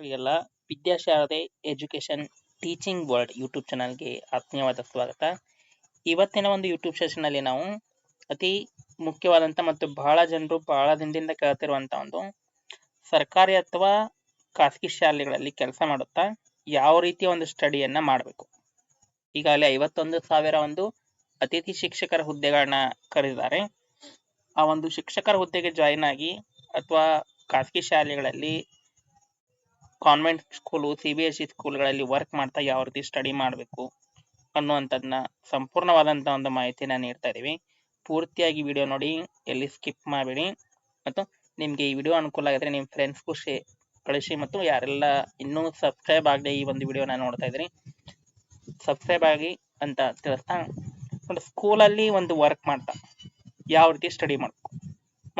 ವಿದ್ಯಾರ್ಥಿಗಳಿಗೆಲ್ಲ Vidyasharade education teaching world YouTube ಚಾನಲ್ಗೆ ಆತ್ಮೀಯವಾದ ಸ್ವಾಗತ. ಇವತ್ತಿನ ಒಂದು ಯೂಟ್ಯೂಬ್ ಸೆಷನ್ ಅಲ್ಲಿ ನಾವು ಅತಿ ಮುಖ್ಯವಾದಂಥ ಮತ್ತು ಬಹಳ ಜನರು ಬಹಳ ದಿನದಿಂದ ಕೇಳ್ತಿರುವಂಥ ಒಂದು ಸರ್ಕಾರಿ ಅಥವಾ ಖಾಸಗಿ ಶಾಲೆಗಳಲ್ಲಿ ಕೆಲಸ ಮಾಡುತ್ತಾ ಯಾವ ರೀತಿಯ ಒಂದು ಸ್ಟಡಿಯನ್ನ ಮಾಡಬೇಕು. ಈಗಾಗಲೇ ಐವತ್ತೊಂದು ಸಾವಿರ ಒಂದು ಅತಿಥಿ ಶಿಕ್ಷಕರ ಹುದ್ದೆಗಳನ್ನ ಕರೆದಿದ್ದಾರೆ. ಆ ಒಂದು ಶಿಕ್ಷಕರ ಹುದ್ದೆಗೆ ಜಾಯಿನ್ ಆಗಿ ಅಥವಾ ಖಾಸಗಿ ಶಾಲೆಗಳಲ್ಲಿ convent school C B S C ಸ್ಕೂಲ್ಗಳಲ್ಲಿ work ಮಾಡ್ತಾ ಯಾವ ರೀತಿ ಸ್ಟಡಿ ಮಾಡಬೇಕು ಅನ್ನುವಂಥದ್ದನ್ನ ಸಂಪೂರ್ಣವಾದಂಥ ಒಂದು ಮಾಹಿತಿನ ನೀಡ್ತಾ ಇದೀವಿ. ಪೂರ್ತಿಯಾಗಿ ವಿಡಿಯೋ ನೋಡಿ, ಎಲ್ಲಿ ಸ್ಕಿಪ್ ಮಾಡಬೇಡಿ ಮತ್ತು ನಿಮಗೆ ಈ ವಿಡಿಯೋ ಅನುಕೂಲ ಆಗಿದ್ರೆ ನಿಮ್ಮ ಫ್ರೆಂಡ್ಸ್ಗೂ ಶೇ, ಕಳಿಸಿ ಮತ್ತು ಯಾರೆಲ್ಲ ಇನ್ನೂ ಸಬ್ಸ್ಕ್ರೈಬ್ ಆಗದೆ ಈ ಒಂದು ವಿಡಿಯೋನ ನೋಡ್ತಾ ಇದ್ರಿ ಸಬ್ಸ್ಕ್ರೈಬ್ ಆಗಿ ಅಂತ ತಿಳಿಸ್ತಾ ಒಂದು ಸ್ಕೂಲಲ್ಲಿ ಒಂದು ವರ್ಕ್ ಮಾಡ್ತಾ ಯಾವ ರೀತಿ ಸ್ಟಡಿ ಮಾಡಬೇಕು.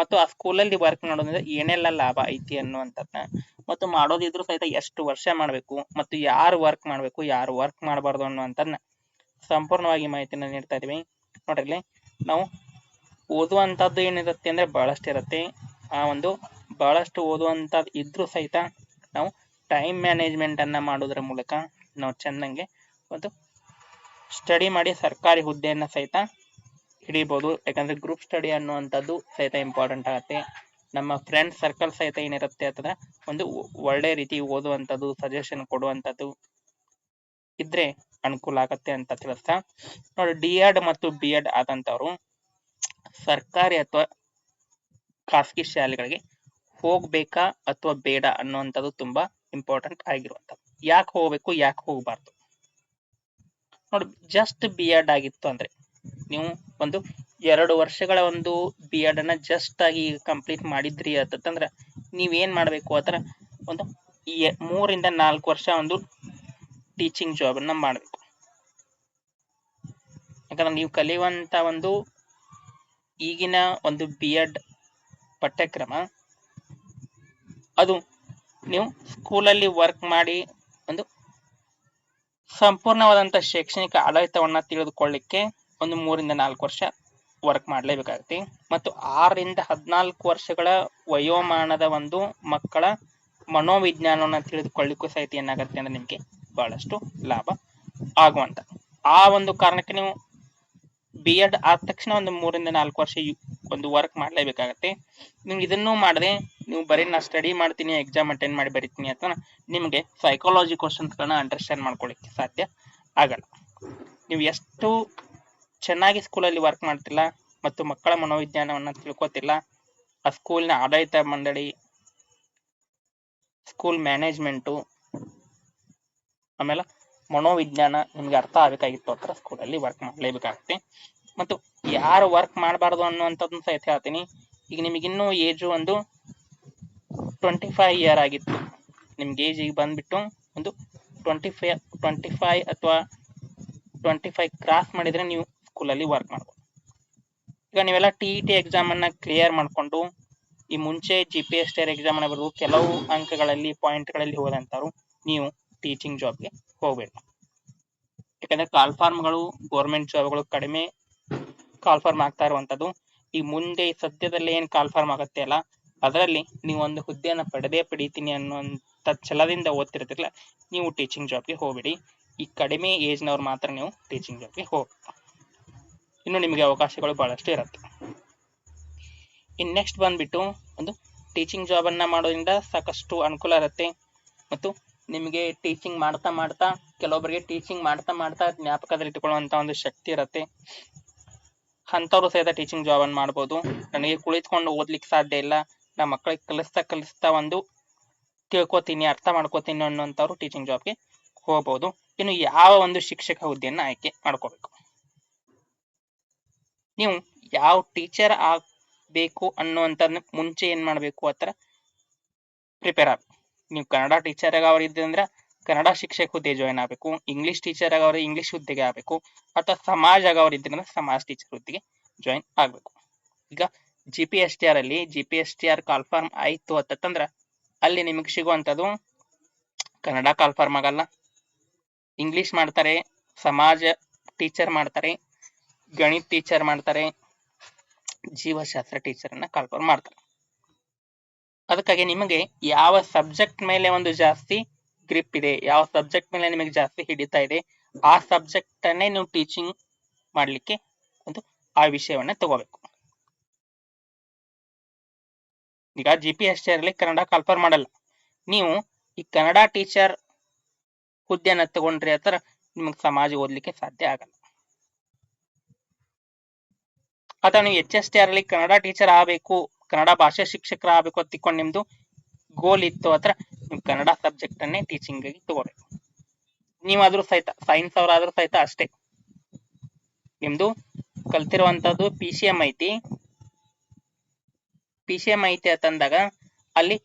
ಮತ್ತು ಆ ಸ್ಕೂಲಲ್ಲಿ ವರ್ಕ್ ಮಾಡೋದ್ರಿಂದ ಏನೆಲ್ಲ ಲಾಭ ಐತಿ ಅನ್ನುವಂಥದ್ದನ್ನ ಮತ್ತು ಮಾಡೋದಿದ್ರು ಸಹಿತ ಎಷ್ಟು ವರ್ಷ ಮಾಡಬೇಕು ಮತ್ತು ಯಾರು ವರ್ಕ್ ಮಾಡಬೇಕು, ಯಾರು ವರ್ಕ್ ಮಾಡಬಾರ್ದು ಅನ್ನುವಂಥದ್ದನ್ನ ಸಂಪೂರ್ಣವಾಗಿ ಮಾಹಿತಿನ ನೀಡ್ತಾ ಇದೀವಿ. ನೋಡ್ರಿ ನಾವು ಓದುವಂಥದ್ದು ಏನಿರುತ್ತೆ ಅಂದ್ರೆ ಬಹಳಷ್ಟು ಇರುತ್ತೆ. ಆ ಒಂದು ಬಹಳಷ್ಟು ಓದುವಂಥದ್ದು ಇದ್ರೂ ಸಹಿತ ನಾವು ಟೈಮ್ ಮ್ಯಾನೇಜ್ಮೆಂಟ್ ಅನ್ನ ಮಾಡೋದ್ರ ಮೂಲಕ ನಾವು ಚೆನ್ನಾಗಿ ಒಂದು ಸ್ಟಡಿ ಮಾಡಿ ಸರ್ಕಾರಿ ಹುದ್ದೆಯನ್ನ ಸಹಿತ ಹಿಡಿಬಹುದು ಯಾಕಂದ್ರೆ ಗ್ರೂಪ್ ಸ್ಟಡಿ ಅನ್ನುವಂಥದ್ದು ಸಹಿತ ಇಂಪಾರ್ಟೆಂಟ್ ಆಗುತ್ತೆ. ನಮ್ಮ ಫ್ರೆಂಡ್ ಸರ್ಕಲ್ ಸಹಿತ ಏನಿರುತ್ತೆ ಅಥವಾ ಒಂದು ಒಳ್ಳೆ ರೀತಿ ಓದುವಂಥದ್ದು ಸಜೆಷನ್ ಕೊಡುವಂಥದ್ದು ಇದ್ರೆ ಅನುಕೂಲ ಆಗತ್ತೆ ಅಂತ ತಿಳಿಸ್ತಾ, ನೋಡಿ ಡಿ ಎಡ್ ಮತ್ತು ಬಿ ಎಡ್ ಆದಂತವ್ರು ಸರ್ಕಾರಿ ಅಥವಾ ಖಾಸಗಿ ಶಾಲೆಗಳಿಗೆ ಹೋಗ್ಬೇಕಾ ಅಥವಾ ಬೇಡ ಅನ್ನುವಂಥದ್ದು ತುಂಬಾ ಇಂಪಾರ್ಟೆಂಟ್ ಆಗಿರುವಂಥದ್ದು. ಯಾಕೆ ಹೋಗ್ಬೇಕು, ಯಾಕೆ ಹೋಗ್ಬಾರ್ದು? ನೋಡಿ ಜಸ್ಟ್ ಬಿ ಎಡ್ ಆಗಿತ್ತು ಅಂದ್ರೆ ನೀವು ಒಂದು ಎರಡು ವರ್ಷಗಳ ಒಂದು ಬಿ ಎಡ್ ಅನ್ನ ಜಸ್ಟ್ ಆಗಿ ಕಂಪ್ಲೀಟ್ ಮಾಡಿದ್ರಿ ಅಂತಂದ್ರೆ ನೀವೇನ್ ಮಾಡ್ಬೇಕು ಆತರ ಒಂದು ಎ- ಮೂರಿಂದ ನಾಲ್ಕು ವರ್ಷ ಒಂದು ಟೀಚಿಂಗ್ ಜಾಬ್ ಮಾಡಬೇಕು. ಯಾಕಂದ್ರೆ ನೀವು ಕಲಿಯುವಂತ ಒಂದು ಈಗಿನ ಒಂದು ಬಿ ಎಡ್ ಪಠ್ಯಕ್ರಮ, ಅದು ನೀವು ಸ್ಕೂಲಲ್ಲಿ ವರ್ಕ್ ಮಾಡಿ ಒಂದು ಸಂಪೂರ್ಣವಾದಂತ ಶೈಕ್ಷಣಿಕ ಆಡಳಿತವನ್ನ ತಿಳಿದುಕೊಳ್ಳಿಕ್ಕೆ ಒಂದು ಮೂರಿಂದ ನಾಲ್ಕು ವರ್ಷ ವರ್ಕ್ ಮಾಡಲೇಬೇಕಾಗುತ್ತೆ. ಮತ್ತು ಆರರಿಂದ ಹದಿನಾಲ್ಕು ವರ್ಷಗಳ ವಯೋಮಾನದ ಒಂದು ಮಕ್ಕಳ ಮನೋವಿಜ್ಞಾನವನ್ನು ತಿಳಿದುಕೊಳ್ಳಿಕ್ಕೂ ಸಹಿತ ಏನಾಗುತ್ತೆ ಅಂದ್ರೆ ನಿಮಗೆ ಬಹಳಷ್ಟು ಲಾಭ ಆಗುವಂತ. ಆ ಒಂದು ಕಾರಣಕ್ಕೆ ನೀವು ಬಿ ಎಡ್ ಆದ ತಕ್ಷಣ ಒಂದು ಮೂರಿಂದ ನಾಲ್ಕು ವರ್ಷ ಒಂದು ವರ್ಕ್ ಮಾಡಲೇಬೇಕಾಗತ್ತೆ. ನೀವು ಇದನ್ನೂ ಮಾಡದೆ ನೀವು ಬರೀ ನಾ ಸ್ಟಡಿ ಮಾಡ್ತೀನಿ ಎಕ್ಸಾಮ್ ಅಟೆಂಡ್ ಮಾಡಿ ಬರೀತೀನಿ ಅಂತ ನಿಮಗೆ ಸೈಕಾಲಜಿ ಕ್ವಶನ್ಸ್ಗಳನ್ನ ಅಂಡರ್ಸ್ಟ್ಯಾಂಡ್ ಮಾಡ್ಕೊಳ್ಳಿಕ್ಕೆ ಸಾಧ್ಯ ಆಗಲ್ಲ. ನೀವು ಎಷ್ಟು ಚೆನ್ನಾಗಿ ಸ್ಕೂಲಲ್ಲಿ ವರ್ಕ್ ಮಾಡ್ತಿಲ್ಲ ಮತ್ತು ಮಕ್ಕಳ ಮನೋವಿಜ್ಞಾನವನ್ನು ತಿಳ್ಕೊತಿಲ್ಲ. ಆ ಸ್ಕೂಲ್ನ ಆಡಳಿತ ಮಂಡಳಿ ಸ್ಕೂಲ್ ಮ್ಯಾನೇಜ್ಮೆಂಟು ಆಮೇಲೆ ಮನೋವಿಜ್ಞಾನ ನಿಮ್ಗೆ ಅರ್ಥ ಆಗಬೇಕಾಗಿತ್ತು ಹತ್ರ ಸ್ಕೂಲಲ್ಲಿ ವರ್ಕ್ ಮಾಡಲೇಬೇಕಾಗುತ್ತೆ. ಮತ್ತು ಯಾರು ವರ್ಕ್ ಮಾಡಬಾರ್ದು ಅನ್ನುವಂಥದ್ದು ಸಹಿತ ಹೇಳ್ತೀನಿ. ಈಗ ನಿಮಗಿನ್ನೂ ಏಜು ಒಂದು ಟ್ವೆಂಟಿ ಫೈವ್ ಇಯರ್ ಆಗಿತ್ತು. ನಿಮ್ಗೆ ಏಜ್ ಈಗ ಬಂದ್ಬಿಟ್ಟು ಒಂದು ಟ್ವೆಂಟಿ ಫೈ ಟ್ವೆಂಟಿ ಫೈವ್ ಅಥವಾ ಟ್ವೆಂಟಿ ಫೈವ್ ಕ್ರಾಸ್ ಮಾಡಿದ್ರೆ ನೀವು ಸ್ಕೂಲಲ್ಲಿ ವರ್ಕ್ ಮಾಡ್ಬೋದು. ಈಗ ನೀವೆಲ್ಲ ಟಿ ಇ ಎಕ್ಸಾಮ್ ಅನ್ನ ಕ್ಲಿಯರ್ ಮಾಡಿಕೊಂಡು, ಈ ಮುಂಚೆ G P S T exam ಅನ್ನ ಬರೆದು ಕೆಲವು ಅಂಕಗಳಲ್ಲಿ ಪಾಯಿಂಟ್ಗಳಲ್ಲಿ ಹೋದಂಥವ್ರು, ನೀವು ಟೀಚಿಂಗ್ ಜಾಬ್ಗೆ ಹೋಗ್ಬೇಕು. ಯಾಕಂದ್ರೆ ಕಾಲ್ ಫಾರ್ಮ್ಗಳು ಗೌರ್ಮೆಂಟ್ ಜಾಬ್ಗಳು ಕಡಿಮೆ ಕಾಲ್ ಫಾರ್ಮ್ ಆಗ್ತಾ ಇರುವಂತದ್ದು ಈ ಮುಂದೆ ಸದ್ಯದಲ್ಲೇ ಏನ್ ಕಾಲ್ಫಾರ್ಮ್ ಆಗುತ್ತೆ ಅಲ್ಲ, ಅದರಲ್ಲಿ ನೀವು ಒಂದು ಹುದ್ದೆಯನ್ನು ಪಡೆದೇ ಪಡೀತೀನಿ ಅನ್ನುವಂತ ಛಲದಿಂದ ಓದ್ತಿರ್ತಿರಲ್ಲ, ನೀವು ಟೀಚಿಂಗ್ ಜಾಬ್ಗೆ ಹೋಗ್ಬೇಡಿ. ಈ ಕಡಿಮೆ ಏಜ್ನವ್ರು ಮಾತ್ರ ನೀವು ಟೀಚಿಂಗ್ ಜಾಬ್ಗೆ ಹೋಗ್ಬೇಕು. ಇನ್ನು ನಿಮಗೆ ಅವಕಾಶಗಳು ಬಹಳಷ್ಟು ಇರುತ್ತೆ. ಇನ್ ನೆಕ್ಸ್ಟ್ ಬಂದ್ಬಿಟ್ಟು ಒಂದು ಟೀಚಿಂಗ್ ಜಾಬ್ ಅನ್ನ ಮಾಡೋದ್ರಿಂದ ಸಾಕಷ್ಟು ಅನುಕೂಲ ಇರುತ್ತೆ. ಮತ್ತು ನಿಮಗೆ ಟೀಚಿಂಗ್ ಮಾಡ್ತಾ ಮಾಡ್ತಾ ಕೆಲವೊಬ್ಬರಿಗೆ ಟೀಚಿಂಗ್ ಮಾಡ್ತಾ ಮಾಡ್ತಾ ಜ್ಞಾಪಕದಲ್ಲಿ ಇಟ್ಟುಕೊಳ್ಳುವಂತ ಒಂದು ಶಕ್ತಿ ಇರುತ್ತೆ. ಅಂಥವ್ರು ಸಹಿತ ಟೀಚಿಂಗ್ ಜಾಬ್ ಅನ್ನು ಮಾಡ್ಬೋದು. ನನಗೆ ಕುಳಿತುಕೊಂಡು ಓದ್ಲಿಕ್ಕೆ ಸಾಧ್ಯ ಇಲ್ಲ. ನಮ್ಮ ಮಕ್ಕಳಿಗೆ ಕಲಿಸ್ತಾ ಕಲಿಸ್ತಾ ಒಂದು ತಿಳ್ಕೊತೀನಿ, ಅರ್ಥ ಮಾಡ್ಕೋತೀನಿ ಅನ್ನೋಂಥವ್ರು ಟೀಚಿಂಗ್ ಜಾಬ್ಗೆ ಹೋಗ್ಬೋದು. ಇನ್ನು ಯಾವ ಒಂದು ಶಿಕ್ಷಕ ಹುದ್ದೆಯನ್ನ ಆಯ್ಕೆ ಮಾಡ್ಕೋಬೇಕು? ನೀವು ಯಾವ ಟೀಚರ್ ಆಗಬೇಕು ಅನ್ನುವಂತ ಮುಂಚೆ ಏನ್ ಮಾಡಬೇಕು ಆ ಪ್ರಿಪೇರ್ ಆಗಬೇಕು. ನೀವು ಕನ್ನಡ ಟೀಚರ್ ಆಗವ್ರು ಇದ್ದಂದ್ರೆ ಕನ್ನಡ ಶಿಕ್ಷಕ ಹುದ್ದೆ ಜಾಯ್ನ್ ಆಗಬೇಕು ಇಂಗ್ಲಿಷ್ ಟೀಚರ್ ಆಗವ್ರು ಇಂಗ್ಲಿಷ್ ಹುದ್ದೆಗೆ ಆಗಬೇಕು, ಅಥವಾ ಸಮಾಜ ಆಗವ್ರು ಇದ್ರಿಂದ ಸಮಾಜ ಟೀಚರ್ ಹುದ್ದೆಗೆ ಜಾಯಿನ್ ಆಗ್ಬೇಕು. ಈಗ G P S T R ಅಲ್ಲಿ G P S T R call form ಆಯ್ತು ಅಂತಂದ್ರೆ ಅಲ್ಲಿ ನಿಮಗೆ ಸಿಗುವಂತದ್ದು ಕನ್ನಡ ಕಾಲ್ಫಾರ್ಮ್ ಆಗಲ್ಲ. ಇಂಗ್ಲಿಷ್ ಮಾಡ್ತಾರೆ, ಸಮಾಜ ಟೀಚರ್ ಮಾಡ್ತಾರೆ ಗಣಿತ ಟೀಚರ್ ಮಾಡ್ತಾರೆ, ಜೀವಶಾಸ್ತ್ರ ಟೀಚರ್ ಅನ್ನ ಕಾಲ್ಫಾರ್ಮ್ ಮಾಡ್ತಾರೆ. ಅದಕ್ಕಾಗಿ ನಿಮಗೆ ಯಾವ ಸಬ್ಜೆಕ್ಟ್ ಮೇಲೆ ಒಂದು ಜಾಸ್ತಿ ಗ್ರಿಪ್ ಇದೆ, ಯಾವ ಸಬ್ಜೆಕ್ಟ್ ಮೇಲೆ ನಿಮಗೆ ಜಾಸ್ತಿ ಹಿಡಿತಾ ಇದೆ, ಆ ಸಬ್ಜೆಕ್ಟ್ ಅನ್ನೇ ನೀವು ಟೀಚಿಂಗ್ ಮಾಡ್ಲಿಕ್ಕೆ ಒಂದು ಆ ವಿಷಯವನ್ನ ತಗೋಬೇಕು. ಈಗ G P S Kannada call for ಮಾಡಲ್ಲ. ನೀವು ಈ ಕನ್ನಡ ಟೀಚರ್ ಹುದ್ದೆನ ತಗೊಂಡ್ರಿ ಆ ನಿಮಗೆ ಸಮಾಜ ಓದ್ಲಿಕ್ಕೆ ಸಾಧ್ಯ ಆಗಲ್ಲ. ಅಥವಾ ಎಚ್ ಎಸ್ ಟಿ ಆರ್ ಅಲ್ಲಿ ಕನ್ನಡ ಟೀಚರ್ ಆಗಬೇಕು, ಕನ್ನಡ ಭಾಷೆ ಶಿಕ್ಷಕರ ಆಗಬೇಕು ಅಂತ ತಿಳ್ಕೊಂಡು ನಿಮ್ದು ಗೋಲ್ ಇತ್ತು ಹತ್ರ, ನೀವು ಕನ್ನಡ ಸಬ್ಜೆಕ್ಟ್ ಅನ್ನೇ ಟೀಚಿಂಗ್ ಆಗಿ ತಗೋಬೇಕು. ನೀವಾದ್ರೂ ಸಹಿತ ಸೈನ್ಸ್ ಅವರಾದ್ರೂ ಸಹಿತ ಅಷ್ಟೇ. ನಿಮ್ದು ಕಲ್ತಿರುವಂತದ್ದು ಪಿ ಸಿ ಎಂ ಐತಿ. ಪಿ ಸಿ ಎಂ ಐತಿ ಅಂತಂದಾಗ ಅಲ್ಲಿ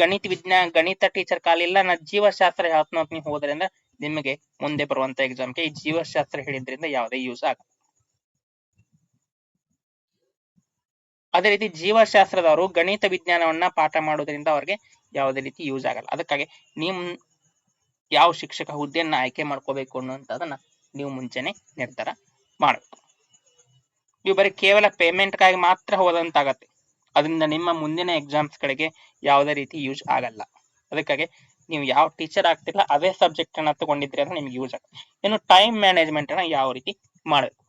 ಗಣಿತ ವಿಜ್ಞಾನ ಗಣಿತ ಟೀಚರ್ ಕಾಲಿಲ್ಲ ನಾ ಜೀವಶಾಸ್ತ್ರ ಅಂತ ನೀವು ಹೋದ್ರಿಂದ ನಿಮಗೆ ಮುಂದೆ ಬರುವಂತ ಎಕ್ಸಾಮ್ಗೆ ಈ ಜೀವಶಾಸ್ತ್ರ ಹೇಳಿದ್ರಿಂದ ಯಾವುದೇ ಯೂಸ್ ಆಗಲ್ಲ. ಅದೇ ರೀತಿ ಜೀವಶಾಸ್ತ್ರದವರು ಗಣಿತ ವಿಜ್ಞಾನವನ್ನ ಪಾಠ ಮಾಡೋದ್ರಿಂದ ಅವ್ರಿಗೆ ಯಾವುದೇ ರೀತಿ ಯೂಸ್ ಆಗಲ್ಲ. ಅದಕ್ಕಾಗಿ ನಿಮ್ ಯಾವ ಶಿಕ್ಷಕ ಹುದ್ದೆಯನ್ನ ಆಯ್ಕೆ ಮಾಡ್ಕೋಬೇಕು ಅನ್ನುವಂಥದ್ದನ್ನ ನೀವು ಮುಂಚೆನೆ ನಿರ್ಧಾರ ಮಾಡಬೇಕು. ನೀವು ಬರೀ ಕೇವಲ ಪೇಮೆಂಟ್ಗಾಗಿ ಮಾತ್ರ ಹೋದಂತಾಗತ್ತೆ. ಅದರಿಂದ ನಿಮ್ಮ ಮುಂದಿನ ಎಕ್ಸಾಮ್ಸ್ ಗಳಿಗೆ ಯಾವುದೇ ರೀತಿ ಯೂಸ್ ಆಗಲ್ಲ. ಅದಕ್ಕಾಗಿ ನೀವು ಯಾವ ಟೀಚರ್ ಆಗ್ತಿಲ್ಲ ಅದೇ ಸಬ್ಜೆಕ್ಟ್ ಅನ್ನ ತಗೊಂಡಿದ್ರೆ ಅಂದ್ರೆ ನಿಮ್ಗೆ ಯೂಸ್ ಆಗುತ್ತೆ ಇನ್ನು ಟೈಮ್ ಮ್ಯಾನೇಜ್ಮೆಂಟ್ ಅನ್ನ ಯಾವ ರೀತಿ ಮಾಡಬೇಕು?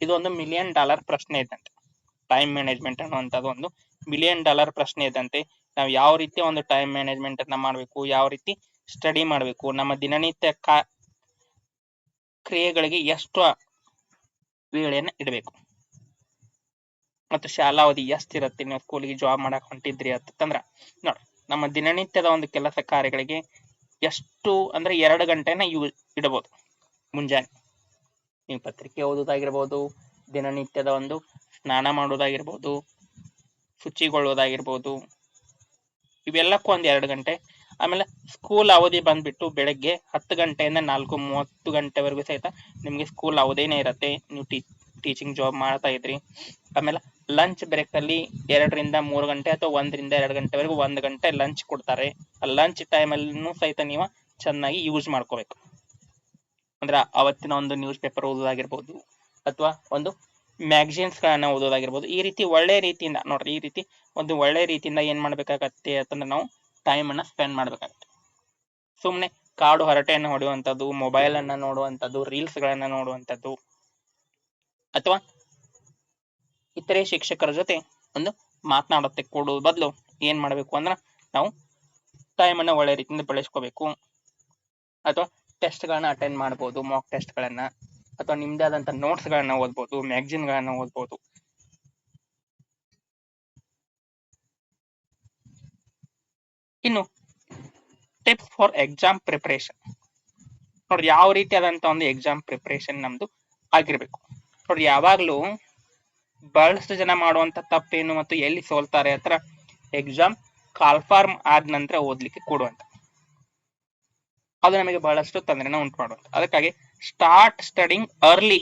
ಇದು ಒಂದು ಮಿಲಿಯನ್ ಡಾಲರ್ ಪ್ರಶ್ನೆ ಇದ್ದಂತೆ. ಟೈಮ್ ಮ್ಯಾನೇಜ್ಮೆಂಟ್ ಅನ್ನುವಂಥದ್ದು ಒಂದು ಮಿಲಿಯನ್ ಡಾಲರ್ ಪ್ರಶ್ನೆ ಇದ್ದಂತೆ. ನಾವು ಯಾವ ರೀತಿ ಒಂದು ಟೈಮ್ ಮ್ಯಾನೇಜ್ಮೆಂಟ್ ಅನ್ನ ಮಾಡಬೇಕು, ಯಾವ ರೀತಿ ಸ್ಟಡಿ ಮಾಡಬೇಕು, ನಮ್ಮ ದಿನನಿತ್ಯ ಕಾ, ಕ್ರಿಯೆಗಳಿಗೆ ಎಷ್ಟು ವೇಳೆಯನ್ನು ಇಡಬೇಕು. ಮತ್ತು ಶಾಲಾವಧಿ ಎಷ್ಟಿರುತ್ತೆ, ನೀವು ಸ್ಕೂಲಿಗೆ ಜಾಬ್ ಮಾಡಕ್ ಹೊಂಟಿದ್ರಿ ಅಂತಂದ್ರ ನೋಡಿ ನಮ್ಮ ದಿನನಿತ್ಯದ ಒಂದು ಕೆಲಸ ಕಾರ್ಯಗಳಿಗೆ ಎಷ್ಟು ಅಂದ್ರೆ ಎರಡು ಗಂಟೆನ ಯೂ ಇಡಬಹುದು ಮುಂಜಾನೆ. ನೀವು ಪತ್ರಿಕೆ ಓದೋದಾಗಿರ್ಬೋದು ದಿನನಿತ್ಯದ ಒಂದು ಸ್ನಾನ ಮಾಡೋದಾಗಿರ್ಬೋದು ಶುಚಿಗೊಳ್ಳೋದಾಗಿರ್ಬೋದು ಇವೆಲ್ಲಕ್ಕೂ ಒಂದು ಎರಡು ಗಂಟೆ. ಆಮೇಲೆ ಸ್ಕೂಲ್ ಅವಧಿ ಬಂದ್ಬಿಟ್ಟು ಬೆಳಗ್ಗೆ ಹತ್ತು ಗಂಟೆಯಿಂದ ನಾಲ್ಕು ಮೂವತ್ತು ಗಂಟೆವರೆಗೂ ಸಹಿತ ನಿಮಗೆ ಸ್ಕೂಲ್ ಅವಧಿನೇ ಇರುತ್ತೆ. ನೀವು ಟೀ ಟೀಚಿಂಗ್ ಜಾಬ್ ಮಾಡ್ತಾ ಇದ್ರಿ. ಆಮೇಲೆ ಲಂಚ್ ಬ್ರೇಕ್ ಅಲ್ಲಿ ಎರಡರಿಂದ ಮೂರು ಗಂಟೆ ಅಥವಾ ಒಂದರಿಂದ ಎರಡು ಗಂಟೆವರೆಗೂ ಒಂದು ಗಂಟೆ ಲಂಚ್ ಕೊಡ್ತಾರೆ. ಆ ಲಂಚ್ ಅಲ್ಲೂ ಸಹಿತ ನೀವು ಚೆನ್ನಾಗಿ ಯೂಸ್ ಮಾಡ್ಕೋಬೇಕು. ಅಂದ್ರೆ ಅವತ್ತಿನ ಒಂದು ನ್ಯೂಸ್ ಪೇಪರ್ ಓದೋದಾಗಿರ್ಬೋದು ಅಥವಾ ಒಂದು ಮ್ಯಾಗಝೀನ್ಸ್ ಗಳನ್ನ ಓದೋದಾಗಿರ್ಬೋದು. ಈ ರೀತಿ ಒಳ್ಳೆ ರೀತಿಯಿಂದ, ನೋಡ್ರಿ, ಈ ರೀತಿ ಒಂದು ಒಳ್ಳೆ ರೀತಿಯಿಂದ ಏನ್ ಮಾಡ್ಬೇಕಾಗತ್ತೆ ಅಂತಂದ್ರೆ ನಾವು ಟೈಮ್ ಅನ್ನ ಸ್ಪೆಂಡ್ ಮಾಡ್ಬೇಕಾಗತ್ತೆ. ಸುಮ್ಮನೆ ಕಾಡು ಹರಟೆಯನ್ನು ಹೊಡೆಯುವಂಥದ್ದು ಮೊಬೈಲ್ ಅನ್ನ ನೋಡುವಂಥದ್ದು ರೀಲ್ಸ್ ಗಳನ್ನ ನೋಡುವಂಥದ್ದು, ಅಥವಾ ಇತರೆ ಶಿಕ್ಷಕರ ಜೊತೆ ಒಂದು ಮಾತನಾಡುತ್ತೆ ಕೊಡೋ ಬದಲು ಏನ್ ಮಾಡ್ಬೇಕು ಅಂದ್ರೆ ನಾವು ಟೈಮ್ ಅನ್ನ ಒಳ್ಳೆ ರೀತಿಯಿಂದ ಬಳಸ್ಕೋಬೇಕು. ಅಥವಾ ಟೆಸ್ಟ್ ಗಳನ್ನ ಅಟೆಂಡ್ ಮಾಡ್ಬೋದು ಮಾಕ್ ಟೆಸ್ಟ್ ಗಳನ್ನ. ಅಥವಾ ನಿಮ್ದೇ ಆದಂತ ನೋಟ್ಸ್ ಗಳನ್ನ ಓದ್ಬೋದು ಮ್ಯಾಗಜಿನ್ ಗಳನ್ನ ಓದ್ಬೋದು. ಇನ್ನು ಟಿಪ್ಸ್ ಫಾರ್ ಎಕ್ಸಾಮ್ ಪ್ರಿಪರೇಷನ್ ನೋಡ್ರಿ, ಯಾವ ರೀತಿಯಾದಂತ ಒಂದು ಎಕ್ಸಾಮ್ ಪ್ರಿಪರೇಷನ್ ನಮ್ದು ಆಗಿರ್ಬೇಕು. ನೋಡ್ರಿ, ಯಾವಾಗ್ಲೂ ಬಹಳಷ್ಟು ಜನ ಮಾಡುವಂತ ತಪ್ಪೇನು ಮತ್ತು ಎಲ್ಲಿ ಸೋಲ್ತಾರೆ ಹತ್ರ ಎಕ್ಸಾಮ್ ಕಾಲ್ಫಾರ್ಮ್ ಆದ ನಂತರ ಓದ್ಲಿಕ್ಕೆ ಕೊಡುವಂತ. ಅದು ನಮಗೆ ಬಹಳಷ್ಟು ತೊಂದರೆನ ಉಂಟು ಮಾಡುವಂತ. ಅದಕ್ಕಾಗಿ ಸ್ಟಾರ್ಟ್ ಸ್ಟಡಿಂಗ್ ಅರ್ಲಿ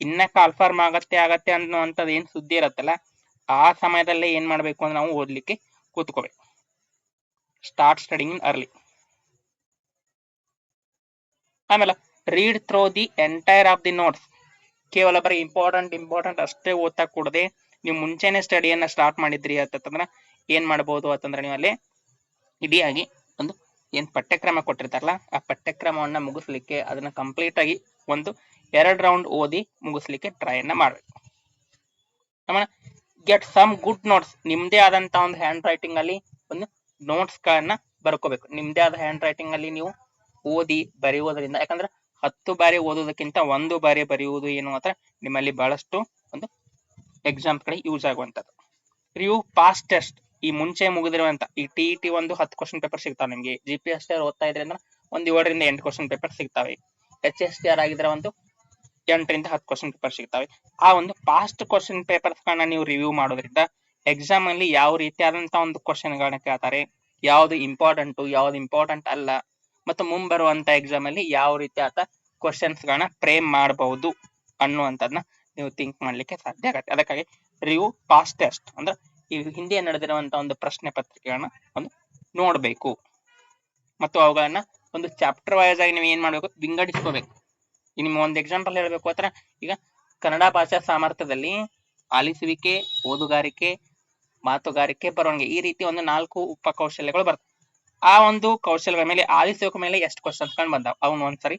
ಇನ್ನ ಕಾಲ್ಫಾರ್ಮ್ ಆಗತ್ತೆ ಆಗತ್ತೆ ಅನ್ನುವಂಥದ್ದು ಏನ್ ಸುದ್ದಿ ಇರತ್ತಲ್ಲ, ಆ ಸಮಯದಲ್ಲೇ ಏನ್ ಮಾಡ್ಬೇಕು ಅಂದ್ರೆ ನಾವು ಓದ್ಲಿಕ್ಕೆ ಕೂತ್ಕೋಬೇಕು. ಸ್ಟಾರ್ಟ್ ಸ್ಟಡಿಂಗ್ ಅರ್ಲಿ ಆಮೇಲೆ read through the entire of the notes ಕೇವಲ ಬರೀ ಇಂಪಾರ್ಟೆಂಟ್ ಇಂಪಾರ್ಟೆಂಟ್ ಅಷ್ಟೇ ಓದ್ತಾ ಕೂಡದೆ, ನೀವು ಮುಂಚೆನೆ ಸ್ಟಡಿಯನ್ನ ಸ್ಟಾರ್ಟ್ ಮಾಡಿದ್ರಿ ಅಂತಂದ್ರೆ, ಏನ್ ಮಾಡ್ಬೋದು ಅಂತಂದ್ರೆ ನೀವು ಅಲ್ಲಿ ಇಡಿಯಾಗಿ ಒಂದು ಏನ್ ಪಠ್ಯಕ್ರಮ ಕೊಟ್ಟಿರ್ತಾರಲ್ಲ, ಆ ಪಠ್ಯಕ್ರಮವನ್ನ ಮುಗಿಸ್ಲಿಕ್ಕೆ ಅದನ್ನ ಕಂಪ್ಲೀಟ್ ಆಗಿ ಒಂದು ಎರಡ್ ರೌಂಡ್ ಓದಿ ಮುಗಿಸ್ಲಿಕ್ಕೆ ಟ್ರೈ ಅನ್ನ ಮಾಡ್ಬೇಕು. ಆಮೇಲೆ ಗೆಟ್ ಸಮ್ ಗುಡ್ ನೋಟ್ಸ್ ನಿಮ್ದೇ ಆದಂತ ಒಂದು ಹ್ಯಾಂಡ್ ರೈಟಿಂಗ್ ಅಲ್ಲಿ ಒಂದು ನೋಟ್ಸ್ ಗಳನ್ನ ಬರ್ಕೋಬೇಕು. ನಿಮ್ದೇ ಆದ ಹ್ಯಾಂಡ್ ರೈಟಿಂಗ್ ಅಲ್ಲಿ ನೀವು ಓದಿ ಬರೆಯುವುದರಿಂದ, ಯಾಕಂದ್ರೆ ಹತ್ತು ಬಾರಿ ಓದೋದಕ್ಕಿಂತ ಒಂದು ಬಾರಿ ಬರೆಯುವುದು ಏನು ಅಂತ ನಿಮ್ಮಲ್ಲಿ ಬಹಳಷ್ಟು ಒಂದು ಎಕ್ಸಾಮ್ ಕಡೆ ಯೂಸ್ ಆಗುವಂತದ್ದು ರಿವ್ಯೂ ಪಾಸ್ಟ್ ಟೆಸ್ಟ್ ಈ ಮುಂಚೆ ಮುಗಿದಿರುವಂತ, ಈ ಟಿ ಟಿ ಒಂದು ಹತ್ತು ಕ್ವಶನ್ ಪೇಪರ್ ಸಿಗ್ತಾವೆ ನಿಮ್ಗೆ. G P S T R ಓದ್ತಾ ಇದ್ರೆ ಅಂದ್ರೆ ಒಂದು ಏಳರಿಂದ ಎಂಟು ಕ್ವಶನ್ ಪೇಪರ್ ಸಿಗ್ತಾವೆ. ಎಚ್ ಎಸ್ ಟಿ ಆರ್ ಆಗಿದ್ರೆ ಒಂದು ಎಂಟರಿಂದ ಹತ್ತು ಕ್ವಶನ್ ಪೇಪರ್ ಸಿಗ್ತಾವೆ. ಆ ಒಂದು ಪಾಸ್ಟ್ ಕ್ವಶನ್ ಪೇಪರ್ಸ್ ಗಳನ್ನ ನೀವು ರಿವ್ಯೂ ಮಾಡೋದ್ರಿಂದ ಎಕ್ಸಾಮ್ ಅಲ್ಲಿ ಯಾವ ರೀತಿಯಾದಂತ ಒಂದು ಕ್ವಶನ್ ಗಳನ್ನ ಕೇಳ್ತಾರೆ, ಯಾವ್ದು ಇಂಪಾರ್ಟೆಂಟ್ ಯಾವ್ದು ಇಂಪಾರ್ಟೆಂಟ್ ಅಲ್ಲ, ಮತ್ತು ಮುಂಬರುವಂತ ಎಕ್ಸಾಮ್ ಅಲ್ಲಿ ಯಾವ ರೀತಿ ಆತ ಕ್ವಶನ್ಸ್ ಗಳನ್ನ ಫ್ರೇಮ್ ಮಾಡಬಹುದು ಅನ್ನುವಂಥದ್ನ ನೀವು ಥಿಂಕ್ ಮಾಡ್ಲಿಕ್ಕೆ ಸಾಧ್ಯ ಆಗತ್ತೆ. ಅದಕ್ಕಾಗಿ ರಿವ್ಯೂ ಪಾಸ್ಟ್ ಟೆಸ್ಟ್ ಅಂದ್ರೆ ಈ ಹಿಂದೆ ನಡೆದಿರುವಂತ ಒಂದು ಪ್ರಶ್ನೆ ಪತ್ರಿಕೆಗಳನ್ನ ಒಂದು ನೋಡ್ಬೇಕು. ಮತ್ತು ಅವುಗಳನ್ನ ಒಂದು ಚಾಪ್ಟರ್ ವೈಸ್ ಆಗಿ ನೀವು ಏನ್ ಮಾಡ್ಬೇಕು? ವಿಂಗಡಿಸ್ಕೋಬೇಕು. ನಿಮ್ಗೆ ಒಂದು ಎಕ್ಸಾಂಪಲ್ ಹೇಳ್ಬೇಕು ಅಂದ್ರೆ ಈಗ ಕನ್ನಡ ಭಾಷಾ ಸಾಮರ್ಥ್ಯದಲ್ಲಿ ಆಲಿಸುವಿಕೆ, ಓದುಗಾರಿಕೆ, ಮಾತುಗಾರಿಕೆ ಬರವಣಿಗೆ ಈ ರೀತಿ ಒಂದು ನಾಲ್ಕು ಉಪ ಕೌಶಲ್ಯಗಳು ಬರ್ತವೆ. ಆ ಒಂದು ಕೌಶಲ್ಯಗಳ ಮೇಲೆ ಆಲಿಸೋಕ ಮೇಲೆ ಎಷ್ಟು ಕ್ವಶನ್ಸ್ ಕಂಡು ಬಂದಾವ? ಅವನು ಒಂದ್ಸರಿ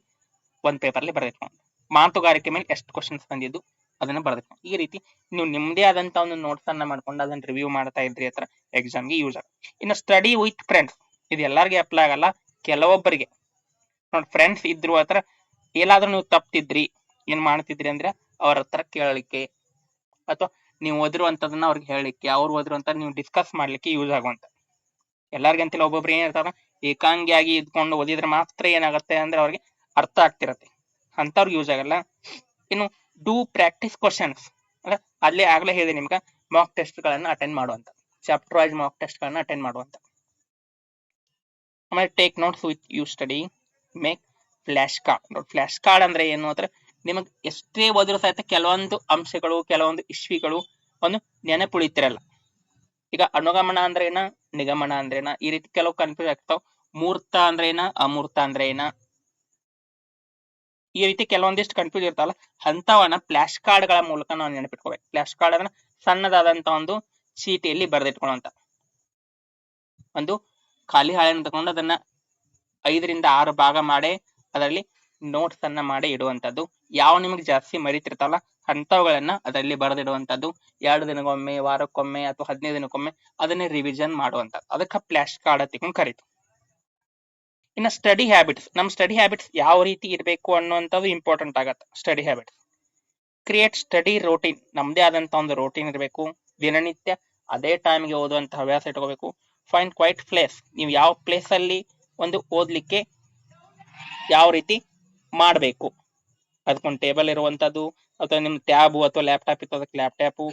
ಒಂದ್ ಪೇಪರ್ ಅಲ್ಲಿ ಬರಬೇಕು ಮಾತುಗಾರಿಕೆ ಮೇಲೆ ಎಷ್ಟು ಕ್ವಶನ್ಸ್ ಬಂದಿದ್ದು? ಅದನ್ನ ಬರ್ದಕ್ಕೆ ಈ ರೀತಿ ನೀವು ನಿಮ್ದೇ ಆದಂತ ಒಂದು ನೋಟ್ಸ್ ಅನ್ನ ಮಾಡ್ಕೊಂಡು ಅದನ್ನ ರಿವ್ಯೂ ಮಾಡ್ತಾ ಇದ್ರಿ ಹತ್ರ ಎಕ್ಸಾಮ್ಗೆ ಯೂಸ್ ಆಗುತ್ತೆ ಇನ್ನು ಸ್ಟಡಿ ವಿತ್ ಫ್ರೆಂಡ್ಸ್ ಇದು ಎಲ್ಲಾರ್ಗೆ ಅಪ್ಲೈ ಆಗಲ್ಲ, ಕೆಲವೊಬ್ಬರಿಗೆ. ನೋಡಿ ಫ್ರೆಂಡ್ಸ್ ಇದ್ರು ಹತ್ರ ಎಲ್ಲಾದ್ರೂ ನೀವು ತಪ್ತಿದ್ರಿ, ಏನ್ ಮಾಡ್ತಿದ್ರಿ ಅಂದ್ರೆ ಅವ್ರ ಹತ್ರ ಕೇಳಲಿಕ್ಕೆ ಅಥವಾ ನೀವು ಓದಿರುವಂತದನ್ನ ಅವ್ರಿಗೆ ಹೇಳಲಿಕ್ಕೆ, ಅವ್ರು ಓದಿರುವಂತ ನೀವು ಡಿಸ್ಕಸ್ ಮಾಡ್ಲಿಕ್ಕೆ ಯೂಸ್ ಆಗುವಂತ. ಎಲ್ಲಾರ್ಗಂತಿಲ್ಲ ಒಬ್ಬೊಬ್ರು ಏನ್ ಇರ್ತಾರ ಏಕಾಂಗಿಯಾಗಿ ಇದ್ಕೊಂಡು ಓದಿದ್ರೆ ಮಾತ್ರ ಏನಾಗುತ್ತೆ ಅಂದ್ರೆ ಅವ್ರಿಗೆ ಅರ್ಥ ಆಗ್ತಿರತ್ತೆ. ಅಂತವ್ರಿಗೆ ಯೂಸ್ ಆಗಲ್ಲ. ಇನ್ನು ಡೂ ಪ್ರಾಕ್ಟೀಸ್ ಕ್ವಶನ್ಸ್ ಅಂದ್ರೆ ಅಲ್ಲೇ ಆಗ್ಲೇ ಹೇಳಿದೆ ನಿಮ್ಗೆ ಮಾಕ್ ಟೆಸ್ಟ್ ಗಳನ್ನ ಅಟೆಂಡ್ ಮಾಡುವಂತ ಚಾಪ್ಟರ್ ವೈಸ್ ಮಾಕ್ ಟೆಸ್ಟ್ ಗಳನ್ನ ಅಟೆಂಡ್ ಮಾಡುವಂತ. ಆಮೇಲೆ take notes with you study make flash card ನೋಡಿ ಫ್ಲಾಶ್ ಕಾರ್ಡ್ ಅಂದ್ರೆ ಏನು ಅಂದ್ರೆ ನಿಮಗೆ ಎಷ್ಟೇ ಓದಿರೋ ಸಹಿತ ಕೆಲವೊಂದು ಅಂಶಗಳು, ಕೆಲವೊಂದು ಇಶ್ವಿಗಳು ಒಂದು ನೆನಪುಳಿತಿರಲ್ಲ ಈಗ ಅನುಗಮನ ಅಂದ್ರೆ ಏನ, ನಿಗಮನ ಅಂದ್ರೆ ಏನ, ಈ ರೀತಿ ಕೆಲವು ಕನ್ಫ್ಯೂಸ್ ಆಗ್ತಾವ. ಮೂರ್ತ ಅಂದ್ರೆ ಏನ, ಅಮೂರ್ತ ಅಂದ್ರೆ ಏನ ಈ ರೀತಿ ಕೆಲವೊಂದಿಷ್ಟು ಕನ್ಫ್ಯೂಸ್ ಇರ್ತಲ್ಲ ಅಂತವನ್ನ ಫ್ಲಾಶ್ ಕಾರ್ಡ್ಗಳ ಮೂಲಕ ನಾವು ನೆನಪಿಟ್ಕೋಬೇಕು. ಫ್ಲಾಶ್ ಕಾರ್ಡ್ ಅದನ್ನ ಸಣ್ಣದಾದಂತ ಒಂದು ಚೀಟಿಯಲ್ಲಿ ಬರೆದಿಟ್ಕೊಳ್ಳುವಂತ ಒಂದು ಖಾಲಿ ಹಾಳೆಯನ್ನು ತಗೊಂಡು ಅದನ್ನ ಐದರಿಂದ ಆರು ಭಾಗ ಮಾಡಿ, ಅದರಲ್ಲಿ ನೋಟ್ಸ್ ಅನ್ನ ಮಾಡಿ ಇಡುವಂತದ್ದು ಯಾವ ನಿಮಗೆ ಜಾಸ್ತಿ ಮರಿತಿರ್ತಾವಲ್ಲ ಅಂತವುಗಳನ್ನ ಅದರಲ್ಲಿ ಬರೆದಿಡುವಂತದ್ದು ಎರಡು ದಿನಕ್ಕೊಮ್ಮೆ, ವಾರಕ್ಕೊಮ್ಮೆ ಅಥವಾ ಹದಿನೈದು ದಿನಕ್ಕೊಮ್ಮೆ ಅದನ್ನೇ ರಿವಿಷನ್ ಮಾಡುವಂತದ್ದು ಅದಕ್ಕೆ ಫ್ಲಾಶ್ ಕಾರ್ಡ್ ಅಂತ ಕರೀತು. ಇನ್ನು ಸ್ಟಡಿ ಹ್ಯಾಬಿಟ್ಸ್ ನಮ್ಮ ಸ್ಟಡಿ ಹ್ಯಾಬಿಟ್ಸ್ ಯಾವ ರೀತಿ ಇರಬೇಕು ಅನ್ನುವಂಥದ್ದು ಇಂಪಾರ್ಟೆಂಟ್ ಆಗತ್ತೆ study habits create study routine ನಮ್ದೇ ಆದಂಥ ಒಂದು ರೋಟೀನ್ ಇರಬೇಕು. ದಿನನಿತ್ಯ ಅದೇ ಟೈಮ್ಗೆ ಓದುವಂಥ ಹವ್ಯಾಸ ಇಟ್ಕೋಬೇಕು. ಫೈಂಡ್ ಕ್ವೈಟ್ ಪ್ಲೇಸ್ ನೀವು ಯಾವ ಪ್ಲೇಸ್ ಅಲ್ಲಿ ಒಂದು ಓದ್ಲಿಕ್ಕೆ ಯಾವ ರೀತಿ ಮಾಡಬೇಕು. ಅದಕ್ಕೊಂದು ಟೇಬಲ್ ಇರುವಂತದ್ದು ಅಥವಾ ನಿಮ್ಮ ಟ್ಯಾಬು ಅಥವಾ ಲ್ಯಾಪ್ಟಾಪ್ ಇತ್ತು, ಅದಕ್ಕೆ ಲ್ಯಾಪ್ಟಾಪು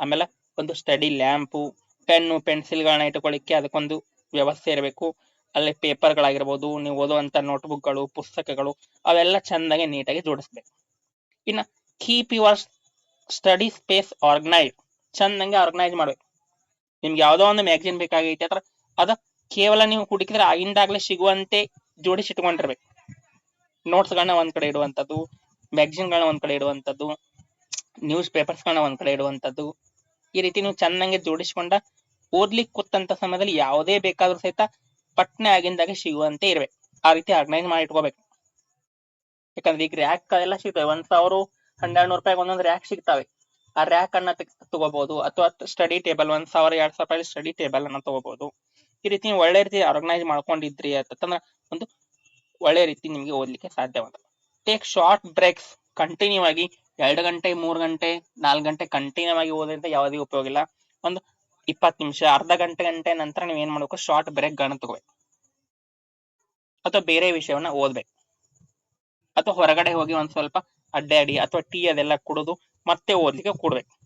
ಆಮೇಲೆ ಒಂದು ಸ್ಟಡಿ ಲ್ಯಾಂಪು ಪೆನ್ನು ಪೆನ್ಸಿಲ್ಗಳನ್ನ ಇಟ್ಕೊಳ್ಳಿಕ್ಕೆ ಅದಕ್ಕೊಂದು ವ್ಯವಸ್ಥೆ ಇರಬೇಕು. ಅಲ್ಲಿ ಪೇಪರ್ಗಳಾಗಿರ್ಬೋದು ನೀವು ಓದುವಂತ ನೋಟ್ಬುಕ್ಗಳು ಪುಸ್ತಕಗಳು, ಅವೆಲ್ಲ ಚೆಂದಾಗಿ ನೀಟಾಗಿ ಜೋಡಿಸ್ಬೇಕು. ಇನ್ನ keep your study space organise ಚಂದಂಗೆ organise ಮಾಡ್ಬೇಕು. ನಿಮ್ಗೆ ಯಾವ್ದೋ ಒಂದು ಮ್ಯಾಗಝಿನ್ ಬೇಕಾಗೈತೆ ಅದ್ರ ಅದ ಕೇವಲ ನೀವು ಹುಡುಕಿದ್ರೆ ಆಗಿಂದಾಗ್ಲೇ ಸಿಗುವಂತೆ ಜೋಡಿಸಿ ಇಟ್ಕೊಂಡಿರ್ಬೇಕು ನೋಟ್ಸ್ ಗಳನ್ನ ಒಂದ್ ಕಡೆ ಇಡುವಂತದ್ದು ಮ್ಯಾಗಝಿನ್ ಗಳನ್ನ ಒಂದ್ ಕಡೆ ಇಡುವಂತದ್ದು ನ್ಯೂಸ್ ಪೇಪರ್ಸ್ ಗಳನ್ನ ಒಂದ್ ಕಡೆ ಇಡುವಂತದ್ದು, ಈ ರೀತಿ ನೀವು ಚೆನ್ನಾಗಿ ಜೋಡಿಸಿಕೊಂಡ ಓದ್ಲಿಕ್ಕೆ ಕೂತಂತ ಸಮಯದಲ್ಲಿ ಯಾವುದೇ ಬೇಕಾದ್ರೂ ಸಹಿತ ಪಟ್ನೆ ಆಗಿಂದಾಗ ಸಿಗುವಂತೆ ಇರ್ಬೇಕು. ಆ ರೀತಿ ಆರ್ಗನೈಸ್ ಮಾಡಿ ಇಟ್ಕೋಬೇಕು. ಯಾಕಂದ್ರೆ ಈಗ ರ್ಯಾಕ್ ಎಲ್ಲ ಸಿಗ್ತವೆ ಒಂದ್ ಸಾವಿರ ಹನ್ನೆರಡು ರೂಪಾಯಿ ಒಂದೊಂದು ರ್ಯಾಕ್ ಸಿಗ್ತವೆ. ಆ ರ್ಯಾಕ್ ಅನ್ನ ತೆಗ್- ತಗೋಬಹುದು ಅಥವಾ ಸ್ಟಡಿ ಟೇಬಲ್ ಒಂದ್ ಸಾವಿರ ಎರಡ್ ಸಾವಿರ ರೂಪಾಯಿ ಸ್ಟಡಿ ಟೇಬಲ್ ಅನ್ನ ತಗೋಬಹುದು ಈ ರೀತಿ ನೀವು ಒಳ್ಳೆ ರೀತಿ ಆರ್ಗನೈಸ್ ಮಾಡ್ಕೊಂಡಿದ್ರಿ ಅಂತಂದ್ರೆ ಒಂದು ಒಳ್ಳೆ ರೀತಿ ನಿಮ್ಗೆ ಓದ್ಲಿಕ್ಕೆ ಸಾಧ್ಯವಾದ. ಟೇಕ್ ಶಾರ್ಟ್ ಬ್ರೇಕ್ಸ್ ಕಂಟಿನ್ಯೂ ಆಗಿ ಎರಡು ಗಂಟೆ, ಮೂರು ಗಂಟೆ, ನಾಲ್ಕು ಗಂಟೆ ಕಂಟಿನ್ಯೂ ಆಗಿ ಓದೋದ್ರಿಂದ ಯಾವುದೇ ಉಪಯೋಗ ಇಲ್ಲ. ಒಂದು ಇಪ್ಪತ್ತು ನಿಮಿಷ, ಅರ್ಧ ಗಂಟೆ ಗಂಟೆ ನಂತರ ನೀವು ಏನ್ ಮಾಡಬೇಕು? ಶಾರ್ಟ್ ಬ್ರೇಕ್ ಗಣ ತಗೋಬೇಕು. ಅಥವಾ ಬೇರೆ ವಿಷಯವನ್ನ ಓದ್ಬೇಕು. ಅಥವಾ ಹೊರಗಡೆ ಹೋಗಿ ಒಂದ್ ಸ್ವಲ್ಪ ಅಡ್ಡಾಡಿ ಅಥವಾ ಟೀ ಅದೆಲ್ಲ ಕುಡಿದು ಮತ್ತೆ ಓದ್ಲಿಕ್ಕೆ ಕೊಡ್ಬೇಕು.